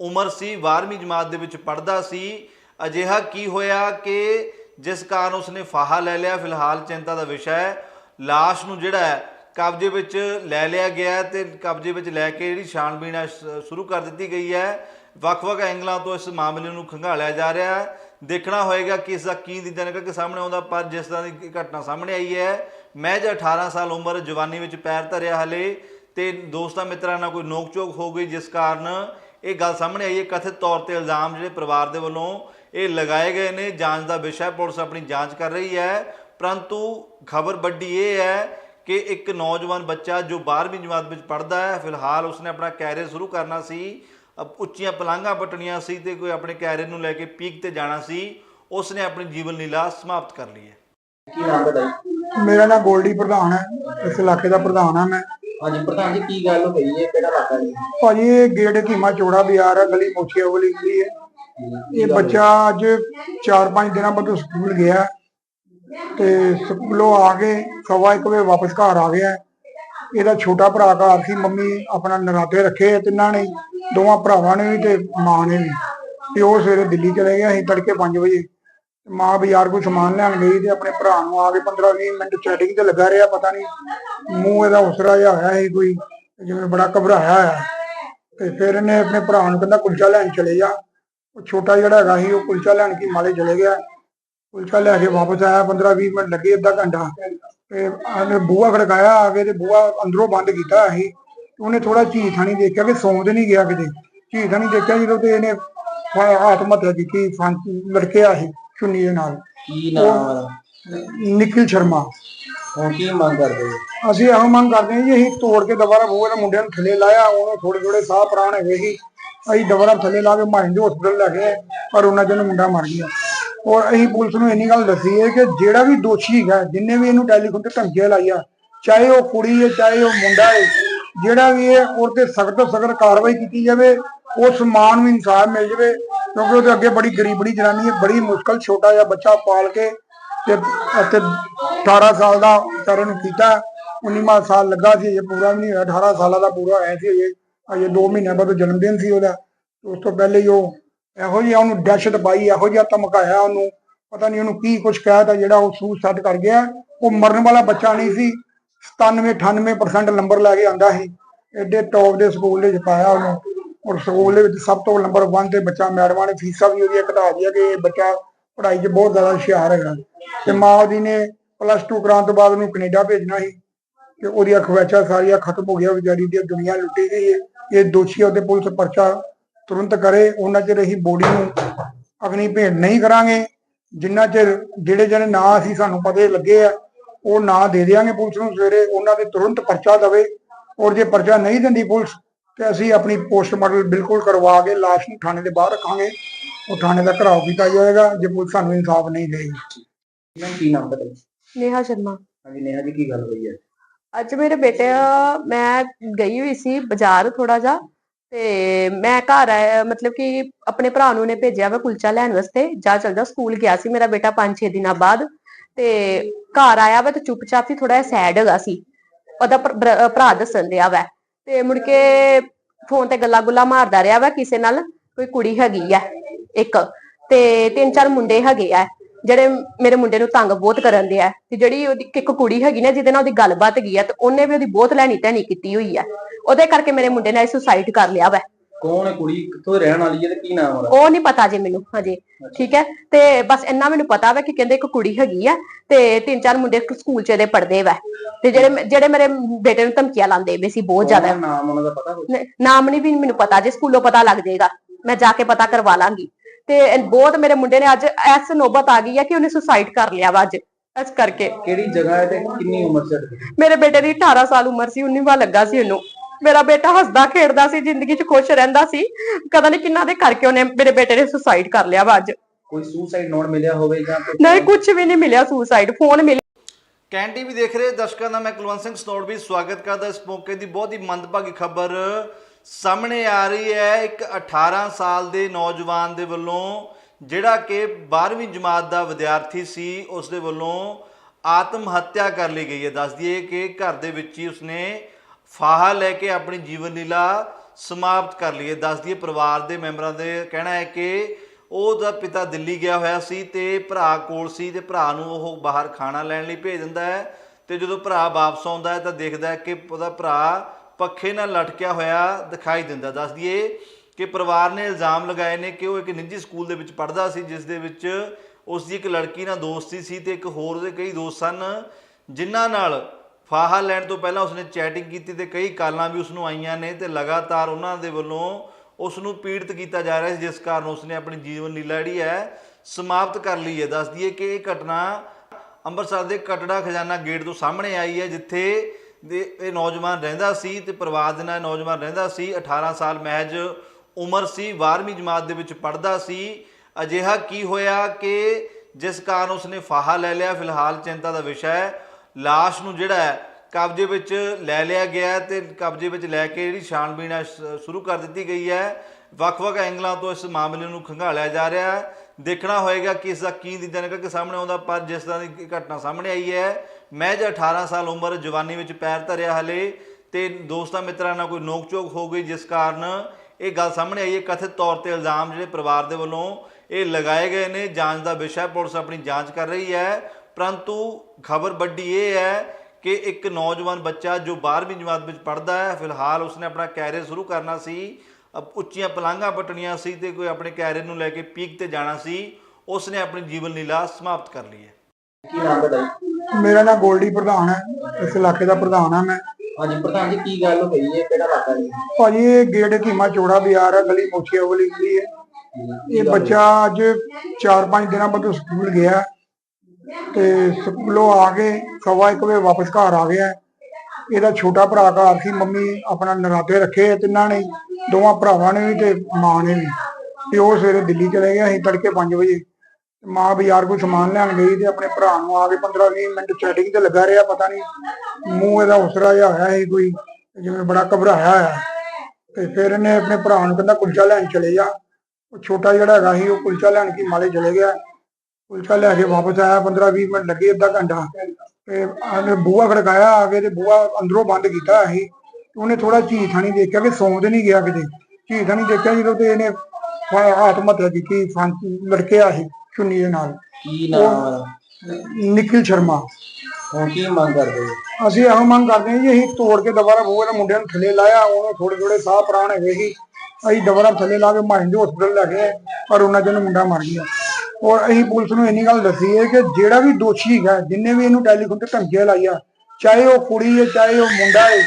ਉਮਰ ਸੀ 12ਵੀਂ ਜਮਾਤ ਦੇ ਵਿੱਚ ਪੜ੍ਹਦਾ ਸੀ। ਅਜਿਹਾ ਕੀ ਹੋਇਆ ਕਿ ਜਿਸ ਕਾਰਨ ਉਸਨੇ ਫਾਹਾ ਲੈ ਲਿਆ, ਫਿਲਹਾਲ ਚਿੰਤਾ ਦਾ ਵਿਸ਼ਾ ਹੈ। ਲਾਸ਼ ਨੂੰ ਜਿਹੜਾ ਹੈ ਕਬਜ਼ੇ ਵਿੱਚ ਲੈ ਲਿਆ ਗਿਆ ਹੈ ਤੇ ਕਬਜ਼ੇ ਵਿੱਚ ਲੈ ਕੇ ਜਿਹੜੀ ਛਾਣਬੀਣ ਹੈ ਸ਼- ਸ਼ੁਰੂ ਕਰ ਦਿੱਤੀ ਗਈ ਹੈ। ਵੱਖ-ਵੱਖ ਐਂਗਲਾਂ ਤੋਂ ਇਸ ਮਾਮਲੇ ਨੂੰ ਖੰਗਾਲਿਆ ਜਾ ਰਿਹਾ ਹੈ। ਦੇਖਣਾ ਹੋਏਗਾ ਕਿ ਇਸ ਦਾ ਕੀ ਨਤੀਜਾ ਨਿਕਲ ਕੇ ਸਾਹਮਣੇ ਆਉਂਦਾ ਪਰ ਜਿਸ ਤਰ੍ਹਾਂ ਦੀ ਇਹ ਘਟਨਾ ਸਾਹਮਣੇ ਆਈ ਹੈ ਮਹਿਜ 18 ਸਾਲ ਉਮਰ ਜਵਾਨੀ ਵਿੱਚ ਪੈਰ ਧਰਿਆ ਹਲੇ ਤੇ ਦੋਸਤਾਂ ਮਿੱਤਰਾਂ ਨਾਲ ਕੋਈ ਨੋਕ-ਝੋਕ ਹੋ ਗਈ ਜਿਸ ਕਾਰਨ ਇਹ ਗੱਲ ਸਾਹਮਣੇ ਆਈ ਹੈ ਕਥਿਤ ਤੌਰ ਤੇ ਇਲਜ਼ਾਮ ਜਿਹੜੇ ਪਰਿਵਾਰ ਦੇ ਵੱਲੋਂ ਇਹ ਲਗਾਏ ਗਏ ਨੇ। ਜਾਂਚ ਦਾ ਵਿਸ਼ਾ ਹੈ, ਪੁਲਿਸ ਆਪਣੀ ਜਾਂਚ ਕਰ ਰਹੀ ਹੈ। ਪਰੰਤੂ ਖਬਰ ਵੱਡੀ ਇਹ ਹੈ ਕਿ ਇੱਕ ਨੌਜਵਾਨ ਬੱਚਾ ਜੋ 12ਵੀਂ ਜਮਾਤ ਵਿੱਚ ਪੜ੍ਹਦਾ ਹੈ ਫਿਲਹਾਲ ਉਸਨੇ ਆਪਣਾ ਕੈਰੀਅਰ ਸ਼ੁਰੂ ਕਰਨਾ ਸੀ। ਉੱਚੀਆਂ ਪਲਾਂਘਾਂ ਪਟਣੀਆਂ ਸੀ ਤੇ ਕੋਈ ਆਪਣੇ ਕੈਰੀਅਰ ਨੂੰ ਲੈ ਕੇ ਪੀਕ ਤੇ ਜਾਣਾ ਸੀ। ਉਸਨੇ ਆਪਣੀ ਜੀਵਨ ਲੀਲਾ ਸਮਾਪਤ ਕਰ ਲਈ ਹੈ। ਕੀ ਨਾਮ ਤੁਹਾਡਾ ਜੀ? ਮੇਰਾ ਨਾਮ ਗੋਲਡੀ ਪ੍ਰਧਾਨ ਹੈ। ਇਸ ਇਲਾਕੇ ਦਾ ਪ੍ਰਧਾਨ ਹਾਂ ਮੈਂ। ਹਾਂਜੀ ਪ੍ਰਧਾਨ ਜੀ ਕੀ ਗੱਲ ਹੋਈ ਹੈ? ਕਿਹੜਾ ਇਲਾਕਾ ਜੀ ਭਾਜੀ ਇਹ ਗੇਟ ਧੀਮਾ ਚੋੜਾ ਬਾਜ਼ਾਰ ਹੈ ਗਲੀ ਮੋਚੀਆ ਵਾਲੀ ਗਲੀ ਹੈ। ਇਹ ਬੱਚਾ ਅੱਜ 4-5 ਦਿਨਾਂ ਬਾਅਦ ਸਕੂਲ ਗਿਆ। ਤੇ ਸਕੂਲੋਂ ਆ ਕੇ ਸਵਾ ਇੱਕ ਵਜੇ ਵਾਪਸ ਘਰ ਆ ਗਿਆ। ਇਹਦਾ ਛੋਟਾ ਭਰਾ ਘਰ ਸੀ, ਮੰਮੀ ਆਪਣਾ ਨਰਾਤੇ ਰੱਖੇ ਤਿੰਨਾਂ ਨੇ, ਦੋਵਾਂ ਭਰਾਵਾਂ ਨੇ ਵੀ ਤੇ ਮਾਂ ਨੇ ਵੀ। ਤੇ ਉਹ ਸਵੇਰੇ ਦਿੱਲੀ ਚਲੇ ਗਿਆ ਸੀ ਤੜਕੇ 5 ਵਜੇ। ਮਾਂ ਬਾਜ਼ਾਰ ਕੋਈ ਸਮਾਨ ਲੈਣ ਗਈ ਤੇ ਆਪਣੇ ਭਰਾ ਨੂੰ ਆ ਕੇ 15-20 ਮਿੰਟ ਚੈਟਿੰਗ ਤੇ ਲੱਗਾ ਰਿਹਾ, ਪਤਾ ਨਹੀਂ ਮੂੰਹ ਇਹਦਾ ਉਸਰਾ ਜਿਹਾ ਹੋਇਆ ਸੀ ਕੋਈ, ਜਿਵੇਂ ਬੜਾ ਘਬਰਾਇਆ ਹੋਇਆ। ਤੇ ਫਿਰ ਇਹਨੇ ਆਪਣੇ ਭਰਾ ਨੂੰ ਕਹਿੰਦਾ ਕੁਲਚਾ ਲੈਣ ਚਲੇ ਜਾ। ਉਹ ਛੋਟਾ ਜਿਹੜਾ ਹੈਗਾ ਸੀ, ਉਹ ਕੁਲਚਾ ਲੈਣ ਕੀ ਮਾਲੇ ਚਲੇ ਗਿਆ। ਕੁਲਚਾ ਲੈ ਕੇ ਵਾਪਸ ਆਇਆ 15 20 ਮਿੰਟ ਲੱਗੇ ਅੱਧਾ ਘੰਟਾ। ਤੇ ਆਨੇ ਬੂਹਾ ਖੜਕਾਇਆ ਆ ਕੇ ਤੇ ਬੂਹਾ ਅੰਦਰੋਂ ਬੰਦ ਕੀਤਾ ਸੀ ਉਹਨੇ ਥੋੜਾ ਝੀ ਥਾਣੀ ਦੇਖਿਆ ਕਿ ਸੌਂਦ ਨਹੀਂ ਗਿਆ ਕਿਤੇ। ਝੀ ਥਾਣੀ ਦੇਖਿਆ ਜਦੋਂ ਤੇ ਇਹਨੇ ਆਤਮ ਹੱਤਿਆ ਕੀਤੀ ਫਾਂਸੀ ਲੜਕਿਆ ਸੀ ਚੁੰਨੀ ਦੇ ਨਾਲ। ਕੀ ਨਾਮ? ਨਿਖਿਲ ਸ਼ਰਮਾ। ਹੁਣ ਕੀ ਮੰਗ ਕਰਦੇ ਅਸੀਂ ਇਹੋ ਮੰਗ ਕਰਦੇ ਹਾਂ ਜੀ ਅਸੀਂ ਤੋੜ ਕੇ ਦੁਬਾਰਾ ਬੂਹੇ ਦੇ ਮੁੰਡਿਆਂ ਨੂੰ ਥੱਲੇ ਲਾਇਆ ਉਹਨੂੰ ਥੋੜੇ ਥੋੜੇ ਸਾਹ ਪ੍ਰਾਣ ਹੈਗੇ ਸੀ। ਅਸੀਂ ਦੁਬਾਰਾ ਥੱਲੇ ਲਾ ਕੇ ਮਾਇੰਦ ਹਸਪੀਟਲ ਲੈ ਗਏ ਪਰ ਉਹਨਾਂ ਚੋਂ ਮੁੰਡਾ ਮਰ ਗਿਆ। ਔਰ ਅਸੀਂ ਪੁਲਿਸ ਨੂੰ ਇੰਨੀ ਗੱਲ ਦੱਸੀ ਹੈ ਕਿ ਜਿਹੜਾ ਵੀ ਦੋਸ਼ੀ ਹੈਗਾ, ਜਿੰਨੇ ਵੀ ਇਹਨੂੰ ਟੈਲੀਫੋਨ ਤੇ ਧਮਕੀਆਂ ਲਾਈਆਂ, ਚਾਹੇ ਉਹ ਕੁੜੀ ਹੈ, ਚਾਹੇ ਉਹ ਮੁੰਡਾ ਹੈ, ਜਿਹੜਾ ਵੀ ਹੈ ਉਹ ਤੇ ਸਖਤ ਤੋਂ ਸਖਤ ਕਾਰਵਾਈ ਕੀਤੀ ਜਾਵੇ ਉਸ ਮਾਂ ਨੂੰ ਇਨਸਾਫ ਮਿਲ ਜਾਵੇ, ਕਿਉਂਕਿ ਉਹਦੇ ਅੱਗੇ ਬੜੀ ਗਰੀਬੜੀ ਜਨਾਨੀ ਹੈ, ਬੜੀ ਮੁਸ਼ਕਲ ਛੋਟਾ ਜਿਹਾ ਬੱਚਾ ਪਾਲ ਕੇ ਤੇ, ਅਤੇ 18 ਸਾਲ ਦਾ ਵਿਚਾਰੇ ਨੂੰ ਕੀਤਾ 19ਵਾਂ ਸਾਲ ਲੱਗਾ ਸੀ ਇਹ ਪੂਰਾ ਵੀ ਨਹੀਂ ਹੋਇਆ 18 ਸਾਲਾਂ ਦਾ ਪੂਰਾ ਹੋਇਆ ਸੀ ਅਜੇ ਅਜੇ 2 ਮਹੀਨਿਆਂ ਬਾਅਦ ਜਨਮ ਦਿਨ ਸੀ ਉਹਦਾ, ਉਸ ਤੋਂ ਪਹਿਲੇ ਹੀ ਉਹ ਇਹੋ ਜਿਹਾ ਉਹਨੂੰ ਦਹਿਸ਼ਤ ਪਾਈ, ਇਹੋ ਜਿਹਾ ਧਮਕਾਇਆ ਉਹਨੂੰ। ਪਤਾ ਨਹੀਂ ਉਹਨੂੰ ਕੀ ਕੁਝ ਕਹਿਤਾ ਜਿਹੜਾ ਉਹ ਸੂਸਾਈਡ ਕਰ ਗਿਆ। ਉਹ ਮਰਨ ਵਾਲਾ ਬੱਚਾ ਨਹੀਂ ਸੀ। 97 98% ਨੰਬਰ ਲੈ ਕੇ ਆਂਦਾ ਸੀ। ਐਡੇ ਟੌਪ ਦੇ ਸਕੂਲ ਦੇ ਪਾਇਆ ਉਹਨੂੰ। ਔਰ ਸਕੂਲ ਦੇ ਵਿੱਚ ਸਭ ਤੋਂ ਨੰਬਰ 1 ਤੇ ਬੱਚਾ ਮੈਡਮਾਂ ਨੇ ਫੀਸਾਂ ਵੀ ਉਹਦੀਆਂ ਘਟਾ ਦਿੱਤੀਆਂ ਕਿ ਇਹ ਬੱਚਾ ਪੜ੍ਹਾਈ 'ਚ ਬਹੁਤ ਜ਼ਿਆਦਾ ਹੁਸ਼ਿਆਰ ਹੈਗਾ। ਤੇ ਮਾਂ ਉਹਦੀ ਨੇ ਪਲੱਸ 2 ਕਰਾਉਣ ਤੋਂ ਬਾਅਦ ਉਹਨੂੰ ਕੈਨੇਡਾ ਭੇਜਣਾ ਸੀ। ਤੇ ਉਹਦੀਆਂ ਖਵਾਇਸ਼ਾਂ ਸਾਰੀਆਂ ਖਤਮ ਹੋ ਗਿਆ ਵਿਚਾਰੀ ਦੀ ਦੁਨੀਆ ਲੁੱਟੀ ਗਈ ਹੈ। ਇਹ ਦੋਸ਼ੀ ਤੇ ਪੁਲਿਸ ਪਰਚਾ ਤੁਰੰਤ ਕਰੇ ਉਹਨਾਂ ਚਿਰ ਅਸੀਂ ਬੋਡੀ ਨੂੰ ਅਗਨੀ ਭੇਟ ਨਹੀਂ ਕਰਾਂਗੇ। ਜਿੰਨਾ ਚਿਰ ਜਿਹੜੇ ਜਿਹੜੇ ਨਾਂ ਅਸੀਂ ਸਾਨੂੰ ਪਤੇ ਲੱਗੇ ਆ ਉਹ ਨਾਂ ਦੇ ਦਿਆਂਗੇ ਪੁਲਿਸ ਨੂੰ ਸਵੇਰੇ। ਉਹਨਾਂ ਦੇ ਤੁਰੰਤ ਪਰਚਾ ਦਵੇ। ਔਰ ਜੇ ਪਰਚਾ ਨਹੀਂ ਦਿੰਦੀ ਪੁਲਿਸ ਤੇ ਅਸੀਂ ਆਪਣੀ ਪੋਸਟਮਾਰਟਮ ਬਿਲਕੁਲ ਕਰਵਾ ਕੇ ਲਾਸ਼ ਨੂੰ ਥਾਣੇ ਦੇ ਬਾਹਰ ਰੱਖਾਂਗੇ। ਉਹ ਥਾਣੇ ਦਾ ਘਰਾਓ ਕੀਤਾ ਜਾਏਗਾ ਜੇ ਪੁਲਿਸ ਸਾਨੂੰ ਇਨਸਾਫ ਨਹੀਂ ਦੇਗੀ ਮੈਂ ਕੀ ਨਾਮ ਬਤਾਈ ਨੇਹਾ ਸ਼ਰਮਾ। ਹਾਂਜੀ ਨੇਹਾ ਜੀ ਕੀ ਗੱਲ ਹੋਈ ਹੈ? ਅੱਜ ਮੇਰੇ ਬੇਟੇ ਮੈਂ ਗਈ ਹੋਈ ਸੀ ਬਾਜ਼ਾਰ ਥੋੜਾ ਜਾ ਤੇ ਮੈਂ ਘਰ ਆਇਆ, ਮਤਲਬ ਕਿ ਆਪਣੇ ਭਰਾ ਨੂੰ ਨੇ ਭੇਜਿਆ ਵਾ ਕੁਲਚਾ ਲੈਣ ਵਾਸਤੇ, ਜਾ ਚੱਲ ਜਾ ਸਕੂਲ ਗਿਆ ਸੀ ਮੇਰਾ ਬੇਟਾ 5-6 ਦਿਨਾਂ ਬਾਅਦ ਤੇ ਘਰ ਆਇਆ ਵਾ ਤੇ ਚੁੱਪਚਾਪ ਹੀ ਥੋੜਾ ਸੈਡ ਹੈਗਾ ਸੀ। ਉਹਦਾ ਭਰਾ ਦੱਸਣ ਰਿਹਾ ਵਾ ਤੇ ਮੁੜ ਕੇ ਫੋਨ ਤੇ ਗੱਲਾਂ ਗੁੱਲਾਂ ਮਾਰਦਾ ਰਿਹਾ ਵਾ ਕਿਸੇ ਨਾਲ, ਕੋਈ ਕੁੜੀ ਹੈਗੀ ਆ ਇੱਕ ਤੇ ਤਿੰਨ ਚਾਰ ਮੁੰਡੇ ਹੈਗੇ ਆ ਜਿਹੜੇ ਮੇਰੇ ਮੁੰਡੇ ਨੂੰ ਤੰਗ ਬਹੁਤ ਕਰਨ ਦੇ ਆ ਤੇ ਜਿਹੜੀ ਉਹਦੀ ਇੱਕ ਕੁੜੀ ਹੈਗੀ ਨਾ ਜਿਹਦੇ ਨਾਲ ਉਹਦੀ ਗੱਲਬਾਤ ਗਈ ਆ ਤੇ ਉਹਨੇ ਵੀ ਉਹਦੀ ਬਹੁਤ ਲੈਣੀ ਧੈਣੀ ਕੀਤੀ ਹੋਈ ਆ। ਉਹਦੇ ਕਰਕੇ ਮੇਰੇ ਮੁੰਡੇ ਨੇ ਸੁਸਾਈਡ ਕਰ ਲਿਆ ਵਾ। ਕੌਣ ਹੈ ਕੁੜੀ? ਕਿੱਥੋਂ ਦੀ ਰਹਿਣ ਵਾਲੀ ਹੈ ਤੇ ਕੀ ਨਾਮ ਉਹਦਾ? ਉਹ ਨਹੀਂ ਪਤਾ ਜੇ ਮੈਨੂੰ ਹਜੇ। ਠੀਕ ਹੈ? ਤੇ ਬਸ ਇੰਨਾ ਮੈਨੂੰ ਪਤਾ ਵਾ ਕਿ ਕਹਿੰਦੇ ਇੱਕ ਕੁੜੀ ਹੈਗੀ ਆ ਤੇ ਤਿੰਨ ਚਾਰ ਮੁੰਡੇ ਸਕੂਲ ਚ ਇਹਦੇ ਪੜਦੇ ਵਾ। ਤੇ ਜਿਹੜੇ ਜਿਹੜੇ ਮੇਰੇ ਬੇਟੇ ਨੂੰ ਧਮਕੀਆਂ ਲਾਉਂਦੇ ਵੇ ਸੀ ਬਹੁਤ ਜ਼ਿਆਦਾ। ਨਾਮ ਉਹਨਾਂ ਦਾ ਪਤਾ ਕੁਛ? ਨ- ਨਾਮ ਨਹੀਂ ਵੀ ਮੈਨੂੰ ਪਤਾ ਜੇ ਸਕੂਲੋਂ ਪਤਾ ਲੱਗ ਜਾਏਗਾ। ਮੈਂ ਜਾ ਕੇ ਪਤਾ ਕਰਵਾ ਲਾਂਗੀ। ਤੇ ਬਹੁਤ ਮੇਰੇ ਮੁੰਡੇ ਨੇ ਅੱਜ ਐਸ ਨੋਬਤ ਆ ਗਈ ਹੈ ਕਿ ਉਹਨੇ ਸੁਸਾਈਡ ਕਰ ਲਿਆ ਵਾ ਅੱਜ ਇਸ ਕਰਕੇ। ਕਿਹੜੀ ਜਗ੍ਹਾ ਹੈ ਤੇ ਕਿੰਨੀ ਉਮਰ ਉਹਦੀ? ਮੇਰੇ ਬੇਟੇ ਦੀ 18 ਸਾਲ ਉਮਰ ਸੀ 19ਵਾਂ ਲੱਗਾ ਸੀ ਉਹਨੂੰ। ਮੇਰਾ ਬੇਟਾ ਹੱਸਦਾ ਖੇਡਦਾ ਸੀ ਜ਼ਿੰਦਗੀ 'ਚ ਖੁਸ਼ ਰਹਿੰਦਾ ਸੀ। ਪਤਾ ਨਹੀਂ ਕਿੰਨਾ ਦੇ ਕਰਕੇ ਉਹਨੇ ਮੇਰੇ ਬੇਟੇ ਨੇ ਸੁਸਾਈਡ ਕਰ ਲਿਆ ਵਾ ਅੱਜ। ਕੋਈ ਸੁਸਾਈਡ ਨੋਟ ਮਿਲਿਆ ਹੋਵੇ ਜਾਂ? ਨਹੀਂ ਕੁਝ ਵੀ ਨਹੀਂ ਮਿਲਿਆ ਸੁਸਾਈਡ ਫੋਨ ਮਿਲਿਆ। ਕੈਨ ਟੀਵੀ ਦੇਖ ਰਹੇ ਦਰਸ਼ਕਾਂ ਦਾ ਮੈਂ ਕੁਲਵੰਤ ਸਿੰਘ ਸਨੋੜ ਵੀ ਸਵਾਗਤ ਕਰਦਾ। ਇਸ ਮੌਕੇ ਦੀ ਬਹੁਤ ਹੀ ਮੰਦਭਾਗੀ ਖਬਰ ਸਾਹਮਣੇ ਆ ਰਹੀ ਹੈ। ਇੱਕ 18 ਸਾਲ ਦੇ ਨੌਜਵਾਨ ਦੇ ਵੱਲੋਂ ਜਿਹੜਾ ਕਿ 12ਵੀਂ ਜਮਾਤ ਦਾ ਵਿਦਿਆਰਥੀ ਸੀ ਉਸ ਦੇ ਵੱਲੋਂ ਆਤਮ ਹੱਤਿਆ ਕਰ ਲਈ ਗਈ ਹੈ। ਦੱਸ ਦਈਏ ਕਿ ਘਰ ਦੇ ਵਿੱਚ ਹੀ ਉਸਨੇ ਫਾਹਾ ਲੈ ਕੇ ਆਪਣੀ ਜੀਵਨ ਲੀਲਾ ਸਮਾਪਤ ਕਰ ਲਈ ਹੈ ਪਰਿਵਾਰ ਦੇ ਮੈਂਬਰਾਂ ਦੇ ਕਹਿਣਾ ਹੈ ਕਿ ਉਹਦਾ ਪਿਤਾ ਦਿੱਲੀ ਗਿਆ ਹੋਇਆ ਸੀ ਤੇ ਭਰਾ ਕੋਲ ਸੀ ਤੇ ਭਰਾ ਨੂੰ ਉਹ ਬਾਹਰ ਖਾਣਾ ਲੈਣ ਲਈ ਭੇਜ ਦਿੰਦਾ ਹੈ ਤੇ ਜਦੋਂ ਭਰਾ ਵਾਪਸ ਆਉਂਦਾ ਹੈ ਤਾਂ ਦੇਖਦਾ ਹੈ ਕਿ ਉਹਦਾ ਭਰਾ ਪੱਖੇ ਨਾਲ ਲਟਕਿਆ ਹੋਇਆ ਦਿਖਾਈ ਦਿੰਦਾ। ਦੱਸ ਦਈਏ ਕਿ ਪਰਿਵਾਰ ਨੇ ਇਲਜ਼ਾਮ ਲਗਾਏ ਨੇ ਕਿ ਉਹ ਇੱਕ ਨਿੱਜੀ ਸਕੂਲ ਦੇ ਵਿੱਚ ਪੜ੍ਹਦਾ ਸੀ, ਜਿਸ ਦੇ ਵਿੱਚ ਉਸ ਦੀ ਇੱਕ ਲੜਕੀ ਨਾਲ ਦੋਸਤੀ ਸੀ ਤੇ ਇੱਕ ਹੋਰ ਦੇ ਕਈ ਦੋਸਤ ਸਨ, ਜਿਨ੍ਹਾਂ ਨਾਲ ਫਾਹਾ ਲੈਣ ਤੋਂ ਪਹਿਲਾਂ ਉਸਨੇ ਚੈਟਿੰਗ ਕੀਤੀ ਤੇ ਕਈ ਕਾਲਾਂ ਵੀ ਉਸਨੂੰ ਆਈਆਂ ਨੇ ਤੇ ਲਗਾਤਾਰ ਉਹਨਾਂ ਦੇ ਵੱਲੋਂ ਉਸ ਨੂੰ ਪੀੜਤ ਕੀਤਾ ਜਾ ਰਿਹਾ ਸੀ, ਜਿਸ ਕਾਰਨ ਉਸਨੇ ਆਪਣੀ ਜੀਵਨ ਲੀਲਾ ਜਿਹੜੀ ਹੈ ਸਮਾਪਤ ਕਰ ਲਈ ਹੈ। ਦੱਸ ਦਈਏ ਕਿ ਇਹ ਘਟਨਾ ਅੰਮ੍ਰਿਤਸਰ ਦੇ ਕਟੜਾ ਖਜ਼ਾਨਾ ਗੇਟ ਤੋਂ ਸਾਹਮਣੇ ਆਈ ਹੈ, ਜਿੱਥੇ ਦੇ ਇਹ ਨੌਜਵਾਨ ਰਹਿੰਦਾ ਸੀ ਤੇ ਪਰਿਵਾਰ ਦੇ ਨਾਲ ਨੌਜਵਾਨ ਰਹਿੰਦਾ ਸੀ 18 ਸਾਲ ਮਹਿਜ ਉਮਰ ਸੀ 12ਵੀਂ ਜਮਾਤ ਦੇ ਵਿੱਚ ਪੜ੍ਹਦਾ ਸੀ। ਅਜਿਹਾ ਕੀ ਹੋਇਆ ਕਿ ਜਿਸ ਕਾਰਨ ਉਸਨੇ ਫਾਹਾ ਲੈ ਲਿਆ, ਫਿਲਹਾਲ ਚਿੰਤਾ ਦਾ ਵਿਸ਼ਾ ਹੈ। ਲਾਸ਼ ਨੂੰ ਜਿਹੜਾ ਹੈ, ਕਬਜ਼ੇ ਵਿੱਚ ਲੈ ਲਿਆ ਗਿਆ ਹੈ ਤੇ ਕਬਜ਼ੇ ਵਿੱਚ ਲੈ ਕੇ ਜਿਹੜੀ ਛਾਣਬੀਣ ਸ਼ੁਰੂ ਕਰ ਦਿੱਤੀ ਗਈ ਹੈ। ਵੱਖ-ਵੱਖ ਐਂਗਲਾਂ ਤੋਂ ਇਸ ਮਾਮਲੇ ਨੂੰ ਖੰਗਾਲਿਆ ਜਾ ਰਿਹਾ ਹੈ। ਦੇਖਣਾ ਹੋਏਗਾ ਕਿ ਇਸ ਦਾ ਕੀ ਨਤੀਜਾ ਨਿਕਲ ਕੇ ਸਾਹਮਣੇ ਆਉਂਦਾ, ਪਰ ਜਿਸ ਤਰ੍ਹਾਂ ਦੀ ਘਟਨਾ ਸਾਹਮਣੇ ਆਈ ਹੈ ਮਹਿਜ 18 ਸਾਲ ਉਮਰ, ਜਵਾਨੀ ਵਿੱਚ ਪੈਰ ਧਰਿਆ ਹਲੇ, ਤੇ ਦੋਸਤਾਂ ਮਿੱਤਰਾਂ ਨਾਲ ਕੋਈ ਨੋਕ ਚੋਕ ਹੋ ਗਈ, ਜਿਸ ਕਾਰਨ ਇਹ ਗੱਲ ਸਾਹਮਣੇ ਆਈ ਹੈ, ਕਥਿਤ ਤੌਰ ਤੇ ਇਲਜ਼ਾਮ ਜਿਹੜੇ ਪਰਿਵਾਰ ਦੇ ਵੱਲੋਂ ਇਹ ਲਗਾਏ ਗਏ ਨੇ, ਜਾਂਚ ਦਾ ਵਿਸ਼ਾ ਪੁਲਿਸ ਆਪਣੀ ਜਾਂਚ ਕਰ ਰਹੀ ਹੈ। ਪਰੰਤੂ ਖਬਰ ਵੱਡੀ ਇਹ ਹੈ ਕਿ ਇੱਕ ਨੌਜਵਾਨ ਬੱਚਾ ਜੋ 12ਵੀਂ ਜਮਾਤ ਵਿੱਚ ਪੜ੍ਹਦਾ ਹੈ ਫਿਲਹਾਲ ਉਸਨੇ ਆਪਣਾ ਕੈਰੀਅਰ ਸ਼ੁਰੂ ਕਰਨਾ ਸੀ ਉੱਚੀਆਂ ਪਲਾਂਘਾਂ ਪਟਣੀਆਂ ਸੀ ਤੇ ਕੋਈ ਆਪਣੇ ਕੈਰੀਅਰ ਨੂੰ ਲੈ ਕੇ ਪੀਕ ਤੇ ਜਾਣਾ ਸੀ ਉਸ ਨੇ ਆਪਣੀ ਜੀਵਨ ਲੀਲਾ ਸਮਾਪਤ ਕਰ ਲਈ ਹੈ। ਕੀ ਨਾਮ ਤੁਹਾਡਾ? ਮੇਰਾ ਨਾਮ ਗੋਲਡੀ ਪ੍ਰਧਾਨ ਹੈ ਇਸ ਇਲਾਕੇ ਦਾ ਪ੍ਰਧਾਨ ਹਾਂ ਮੈਂ। ਹਾਂਜੀ ਪ੍ਰਧਾਨ ਜੀ ਕੀ ਗੱਲ ਹੋਈ ਹੈ? ਕਿਹੜਾ ਇਲਾਕਾ ਜੀ? ਭਾਜੀ ਇਹ ਗੇਟ ਕੀਮਾ ਚੋੜਾ ਬਾਜ਼ਾਰ ਹੈ ਗਲੀ ਮੋਚੀਆ ਵਾਲੀ ਗਲੀ ਹੈ। ਇਹ ਬੱਚਾ ਅੱਜ 4-5 ਦਿਨਾਂ ਬਾਅਦ ਸਕੂਲ ਗਿਆ। ਤੇ ਸਕੂਲੋਂ ਆ ਕੇ ਸਵਾ ਇੱਕ ਵਜੇ ਵਾਪਸ ਘਰ ਆ ਗਿਆ। ਇਹਦਾ ਛੋਟਾ ਭਰਾ ਘਰ ਸੀ, ਮੰਮੀ ਆਪਣਾ ਨਰਾਤੇ ਰੱਖੇ ਤਿੰਨਾਂ ਨੇ, ਦੋਵਾਂ ਭਰਾਵਾਂ ਨੇ ਵੀ ਤੇ ਮਾਂ ਨੇ ਵੀ। ਤੇ ਉਹ ਸਵੇਰੇ ਦਿੱਲੀ ਚਲੇ ਗਿਆ ਸੀ ਤੜਕੇ 5 ਵਜੇ। ਮਾਂ ਬਾਜ਼ਾਰ ਕੋਈ ਸਮਾਨ ਲੈਣ ਗਈ ਤੇ ਆਪਣੇ ਭਰਾ ਨੂੰ ਆ ਕੇ 15-20 ਮਿੰਟ ਚੈਟਿੰਗ ਤੇ ਲੱਗਾ ਰਿਹਾ, ਪਤਾ ਨਹੀਂ ਮੂੰਹ ਇਹਦਾ ਉਸਰਾ ਜਿਹਾ ਹੋਇਆ ਸੀ ਕੋਈ, ਜਿਵੇਂ ਬੜਾ ਘਬਰਾਇਆ ਹੋਇਆ। ਤੇ ਫਿਰ ਇਹਨੇ ਆਪਣੇ ਭਰਾ ਨੂੰ ਕਹਿੰਦਾ, ਕੁਲਚਾ ਲੈਣ ਚਲੇ ਜਾ। ਉਹ ਛੋਟਾ ਜਿਹੜਾ ਹੈਗਾ ਸੀ, ਉਹ ਕੁਲਚਾ ਲੈਣ ਕੀ ਮਾਲੇ ਚਲੇ ਗਿਆ। ਕੁਲਚਾ ਲੈ ਕੇ ਵਾਪਸ ਆਇਆ 15-20 ਮਿੰਟ ਲੱਗੇ ਅੱਧਾ ਘੰਟਾ। ਤੇ ਆਨੇ ਬੂਹਾ ਖੜਕਾਇਆ ਆ ਕੇ ਤੇ ਬੂਹਾ ਅੰਦਰੋਂ ਬੰਦ ਕੀਤਾ ਸੀ ਉਹਨੇ ਥੋੜਾ ਝੀਠ ਨਹੀਂ ਦੇਖਿਆ ਕਿ ਸੌਂ ਤੇ ਨਹੀਂ ਗਿਆ ਕਿਤੇ। ਝੀਠ ਨਹੀਂ ਦੇਖਿਆ ਜਦੋਂ ਤੇ ਇਹਨੇ ਆਤਮ ਹੱਤਿਆ ਕੀਤੀ ਫਾਂਸੀ ਲੜਕਿਆ ਸੀ ਚੁੰਨੀ ਦੇ ਨਾਲ। ਕੀ ਨਾਮ? ਨਿਖਿਲ ਸ਼ਰਮਾ। ਹੁਣ ਕੀ ਮੰਗ ਕਰਦੇ ਅਸੀਂ ਇਹੋ ਮੰਗ ਕਰਦੇ ਹਾਂ ਜੀ ਅਸੀਂ ਤੋੜ ਕੇ ਦੁਬਾਰਾ ਬੂਹੇ ਦੇ ਮੁੰਡਿਆਂ ਨੂੰ ਥੱਲੇ ਲਾਇਆ ਉਹਨੂੰ ਥੋੜੇ ਥੋੜੇ ਸਾਹ ਪ੍ਰਾਣ ਹੈਗੇ ਸੀ। ਅਸੀਂ ਦੁਬਾਰਾ ਥੱਲੇ ਲਾ ਕੇ ਮਹਿੰਦੇ ਹਸਪੀਟਲ ਲੈ ਗਏ ਪਰ ਉਹਨਾਂ ਚੋਂ ਮੁੰਡਾ ਮਰ ਗਿਆ। ਔਰ ਅਸੀਂ ਪੁਲਿਸ ਨੂੰ ਇੰਨੀ ਗੱਲ ਦੱਸੀ ਹੈ ਕਿ ਜਿਹੜਾ ਵੀ ਦੋਸ਼ੀ ਹੈਗਾ, ਜਿੰਨੇ ਵੀ ਇਹਨੂੰ ਟੈਲੀਫੋਨ ਤੇ ਧਮਕੀਆਂ ਲਾਈਆਂ, ਚਾਹੇ ਉਹ ਕੁੜੀ ਹੈ, ਚਾਹੇ ਉਹ ਮੁੰਡਾ ਹੈ,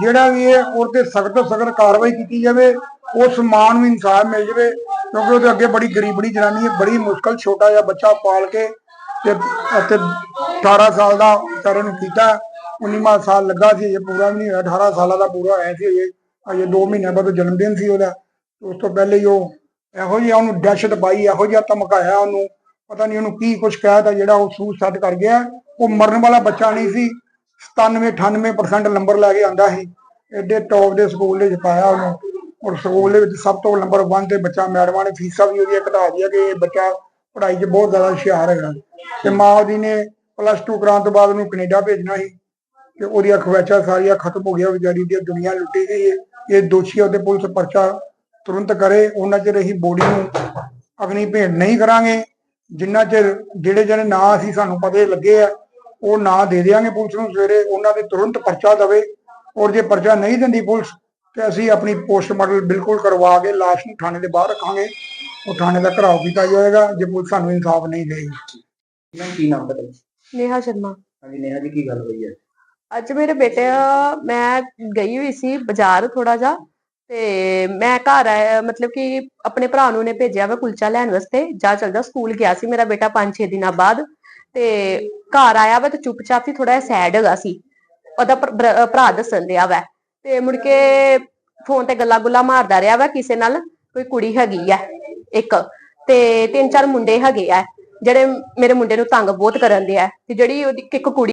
ਜਿਹੜਾ ਵੀ ਹੈ ਉਹ ਤੇ ਸਖਤ ਤੋਂ ਸਖਤ ਕਾਰਵਾਈ ਕੀਤੀ ਜਾਵੇ ਉਸ ਮਾਂ ਨੂੰ ਇਨਸਾਫ ਮਿਲ ਜਾਵੇ, ਕਿਉਂਕਿ ਉਹਦੇ ਅੱਗੇ ਬੜੀ ਗਰੀਬੜੀ ਜਨਾਨੀ ਹੈ, ਬੜੀ ਮੁਸ਼ਕਲ ਛੋਟਾ ਜਿਹਾ ਬੱਚਾ ਪਾਲ ਕੇ ਤੇ, ਅਤੇ 18 ਸਾਲ ਦਾ ਵਿਚਾਰੇ ਨੂੰ ਕੀਤਾ 19ਵਾਂ ਸਾਲ ਲੱਗਾ ਸੀ ਇਹ ਪੂਰਾ ਵੀ ਨਹੀਂ ਹੋਇਆ 18 ਸਾਲਾਂ ਦਾ ਪੂਰਾ ਹੋਇਆ ਸੀ, ਅਜੇ ਅਜੇ 2 ਮਹੀਨੇ ਬਾਅਦ ਜਨਮ ਦਿਨ ਸੀ ਉਹਦਾ, ਉਸ ਤੋਂ ਪਹਿਲੇ ਹੀ ਉਹ ਇਹੋ ਜਿਹਾ ਉਹਨੂੰ ਦਹਿਸ਼ਤ ਪਾਈ ਇਹੋ ਜਿਹਾ ਧਮਕਾਇਆ ਉਹਨੂੰ। ਪਤਾ ਨਹੀਂ ਉਹਨੂੰ ਕੀ ਕੁਝ ਕਹਿਤਾ ਜਿਹੜਾ ਉਹ ਸੂਸਾਈਡ ਕਰ ਗਿਆ। ਉਹ ਮਰਨ ਵਾਲਾ ਬੱਚਾ ਨਹੀਂ ਸੀ। 97 98% ਨੰਬਰ ਲੈ ਕੇ ਆਂਦਾ ਸੀ। ਐਡੇ ਟੌਪ ਦੇ ਸਕੂਲ ਦੇ ਵਿੱਚ ਪਾਇਆ ਉਹਨੂੰ। ਔਰ ਸਕੂਲ ਦੇ ਵਿੱਚ ਸਭ ਤੋਂ ਨੰਬਰ 1 ਤੇ ਬੱਚਾ ਮੈਡਮਾਂ ਨੇ ਫੀਸਾਂ ਵੀ ਉਹਦੀਆਂ ਘਟਾ ਦਿੱਤੀਆਂ ਕਿ ਇਹ ਬੱਚਾ ਪੜ੍ਹਾਈ 'ਚ ਬਹੁਤ ਜ਼ਿਆਦਾ ਹੁਸ਼ਿਆਰ ਹੈਗਾ। ਤੇ ਮਾਂ ਉਹਦੀ ਨੇ ਪਲੱਸ 2 ਕਰਾਉਣ ਤੋਂ ਬਾਅਦ ਉਹਨੂੰ ਕੈਨੇਡਾ ਭੇਜਣਾ ਸੀ। ਤੇ ਉਹਦੀਆਂ ਖਵਾਇਸ਼ਾਂ ਸਾਰੀਆਂ ਖਤਮ ਹੋ ਗਿਆ ਵਿਚਾਰੀ ਦੀ ਦੁਨੀਆ ਲੁੱਟੀ ਗਈ ਹੈ। ਇਹ ਦੋਸ਼ੀ ਉਹਦੇ ਪੁਲਿਸ ਪਰਚਾ ਤੁਰੰਤ ਕਰੇ ਉਹਨਾਂ ਚਿਰ ਅਸੀਂ ਬੋਡੀ ਨੂੰ ਅਗਨੀ ਭੇਟ ਨਹੀਂ ਕਰਾਂਗੇ। ਜਿੰਨਾ ਚਿਰ ਜਿਹੜੇ ਜਿਹੜੇ ਨਾਂ ਅਸੀਂ ਸਾਨੂੰ ਪਤੇ ਲੱਗੇ ਆ ਉਹ ਨਾਂ ਦੇ ਦਿਆਂਗੇ ਪੁਲਿਸ ਨੂੰ ਸਵੇਰੇ। ਉਹਨਾਂ ਦੇ ਤੁਰੰਤ ਪਰਚਾ ਦਵੇ। ਔਰ ਜੇ ਪਰਚਾ ਨਹੀਂ ਦਿੰਦੀ ਪੁਲਿਸ ਤੇ ਅਸੀਂ ਆਪਣੀ ਪੋਸਟਮਾਰਟਮ ਬਿਲਕੁਲ ਕਰਵਾ ਕੇ ਲਾਸ਼ ਨੂੰ ਥਾਣੇ ਦੇ ਬਾਹਰ ਰੱਖਾਂਗੇ। ਉਹ ਥਾਣੇ ਦਾ ਘਰਾਓ ਕੀਤਾ ਜਾਏਗਾ ਜੇ ਪੁਲਿਸ ਸਾਨੂੰ ਇਨਸਾਫ ਨਹੀਂ ਦੇਗੀ ਕੀ ਨਾਮ ਜੀ? ਨੇਹਾ ਸ਼ਰਮਾ। ਹਾਂਜੀ ਨੇਹਾ ਜੀ ਕੀ ਗੱਲ ਹੋਈ ਹੈ? ਅੱਜ ਮੇਰੇ ਬੇਟੇ ਮੈਂ ਗਈ ਹੋਈ ਸੀ ਬਾਜ਼ਾਰ ਥੋੜਾ ਜਾ ਤੇ ਮੈਂ ਘਰ ਆਇਆ, ਮਤਲਬ ਕਿ ਆਪਣੇ ਭਰਾ ਨੂੰ ਨੇ ਭੇਜਿਆ ਵਾ ਕੁਲਚਾ ਲੈਣ ਵਾਸਤੇ, ਜਾ ਚਲ ਸਕੂਲ ਗਿਆ ਸੀ ਮੇਰਾ ਬੇਟਾ 5-6 ਦਿਨਾਂ ਬਾਅਦ ਤੇ ਘਰ ਆਇਆ ਵਾ ਤੇ ਚੁੱਪਚਾਪ ਹੀ ਥੋੜਾ ਸੈਡ ਹੈਗਾ ਸੀ। ਉਹਦਾ ਭਰਾ ਭਰਾ ਦੱਸਣ ਦਿਆ ਵਾ ਤੇ ਮੁੜ ਕੇ ਫੋਨ ਤੇ ਗੱਲਾਂ ਗੁੱਲਾਂ ਮਾਰਦਾ ਰਿਹਾ ਵਾ ਕਿਸੇ ਨਾਲ, ਕੋਈ ਕੁੜੀ ਹੈਗੀ ਆ ਇੱਕ ਤੇ ਤਿੰਨ ਚਾਰ ਮੁੰਡੇ ਹੈਗੇ ਆ, ਜਿਹੜੇ ਮੇਰੇ ਮੁੰਡੇ ਨੂੰ ਤੰਗ ਬਹੁਤ ਕਰਨ ਦੇ ਆ ਤੇ ਜਿਹੜੀ ਉਹਦੀ ਇੱਕ ਕੁੜੀ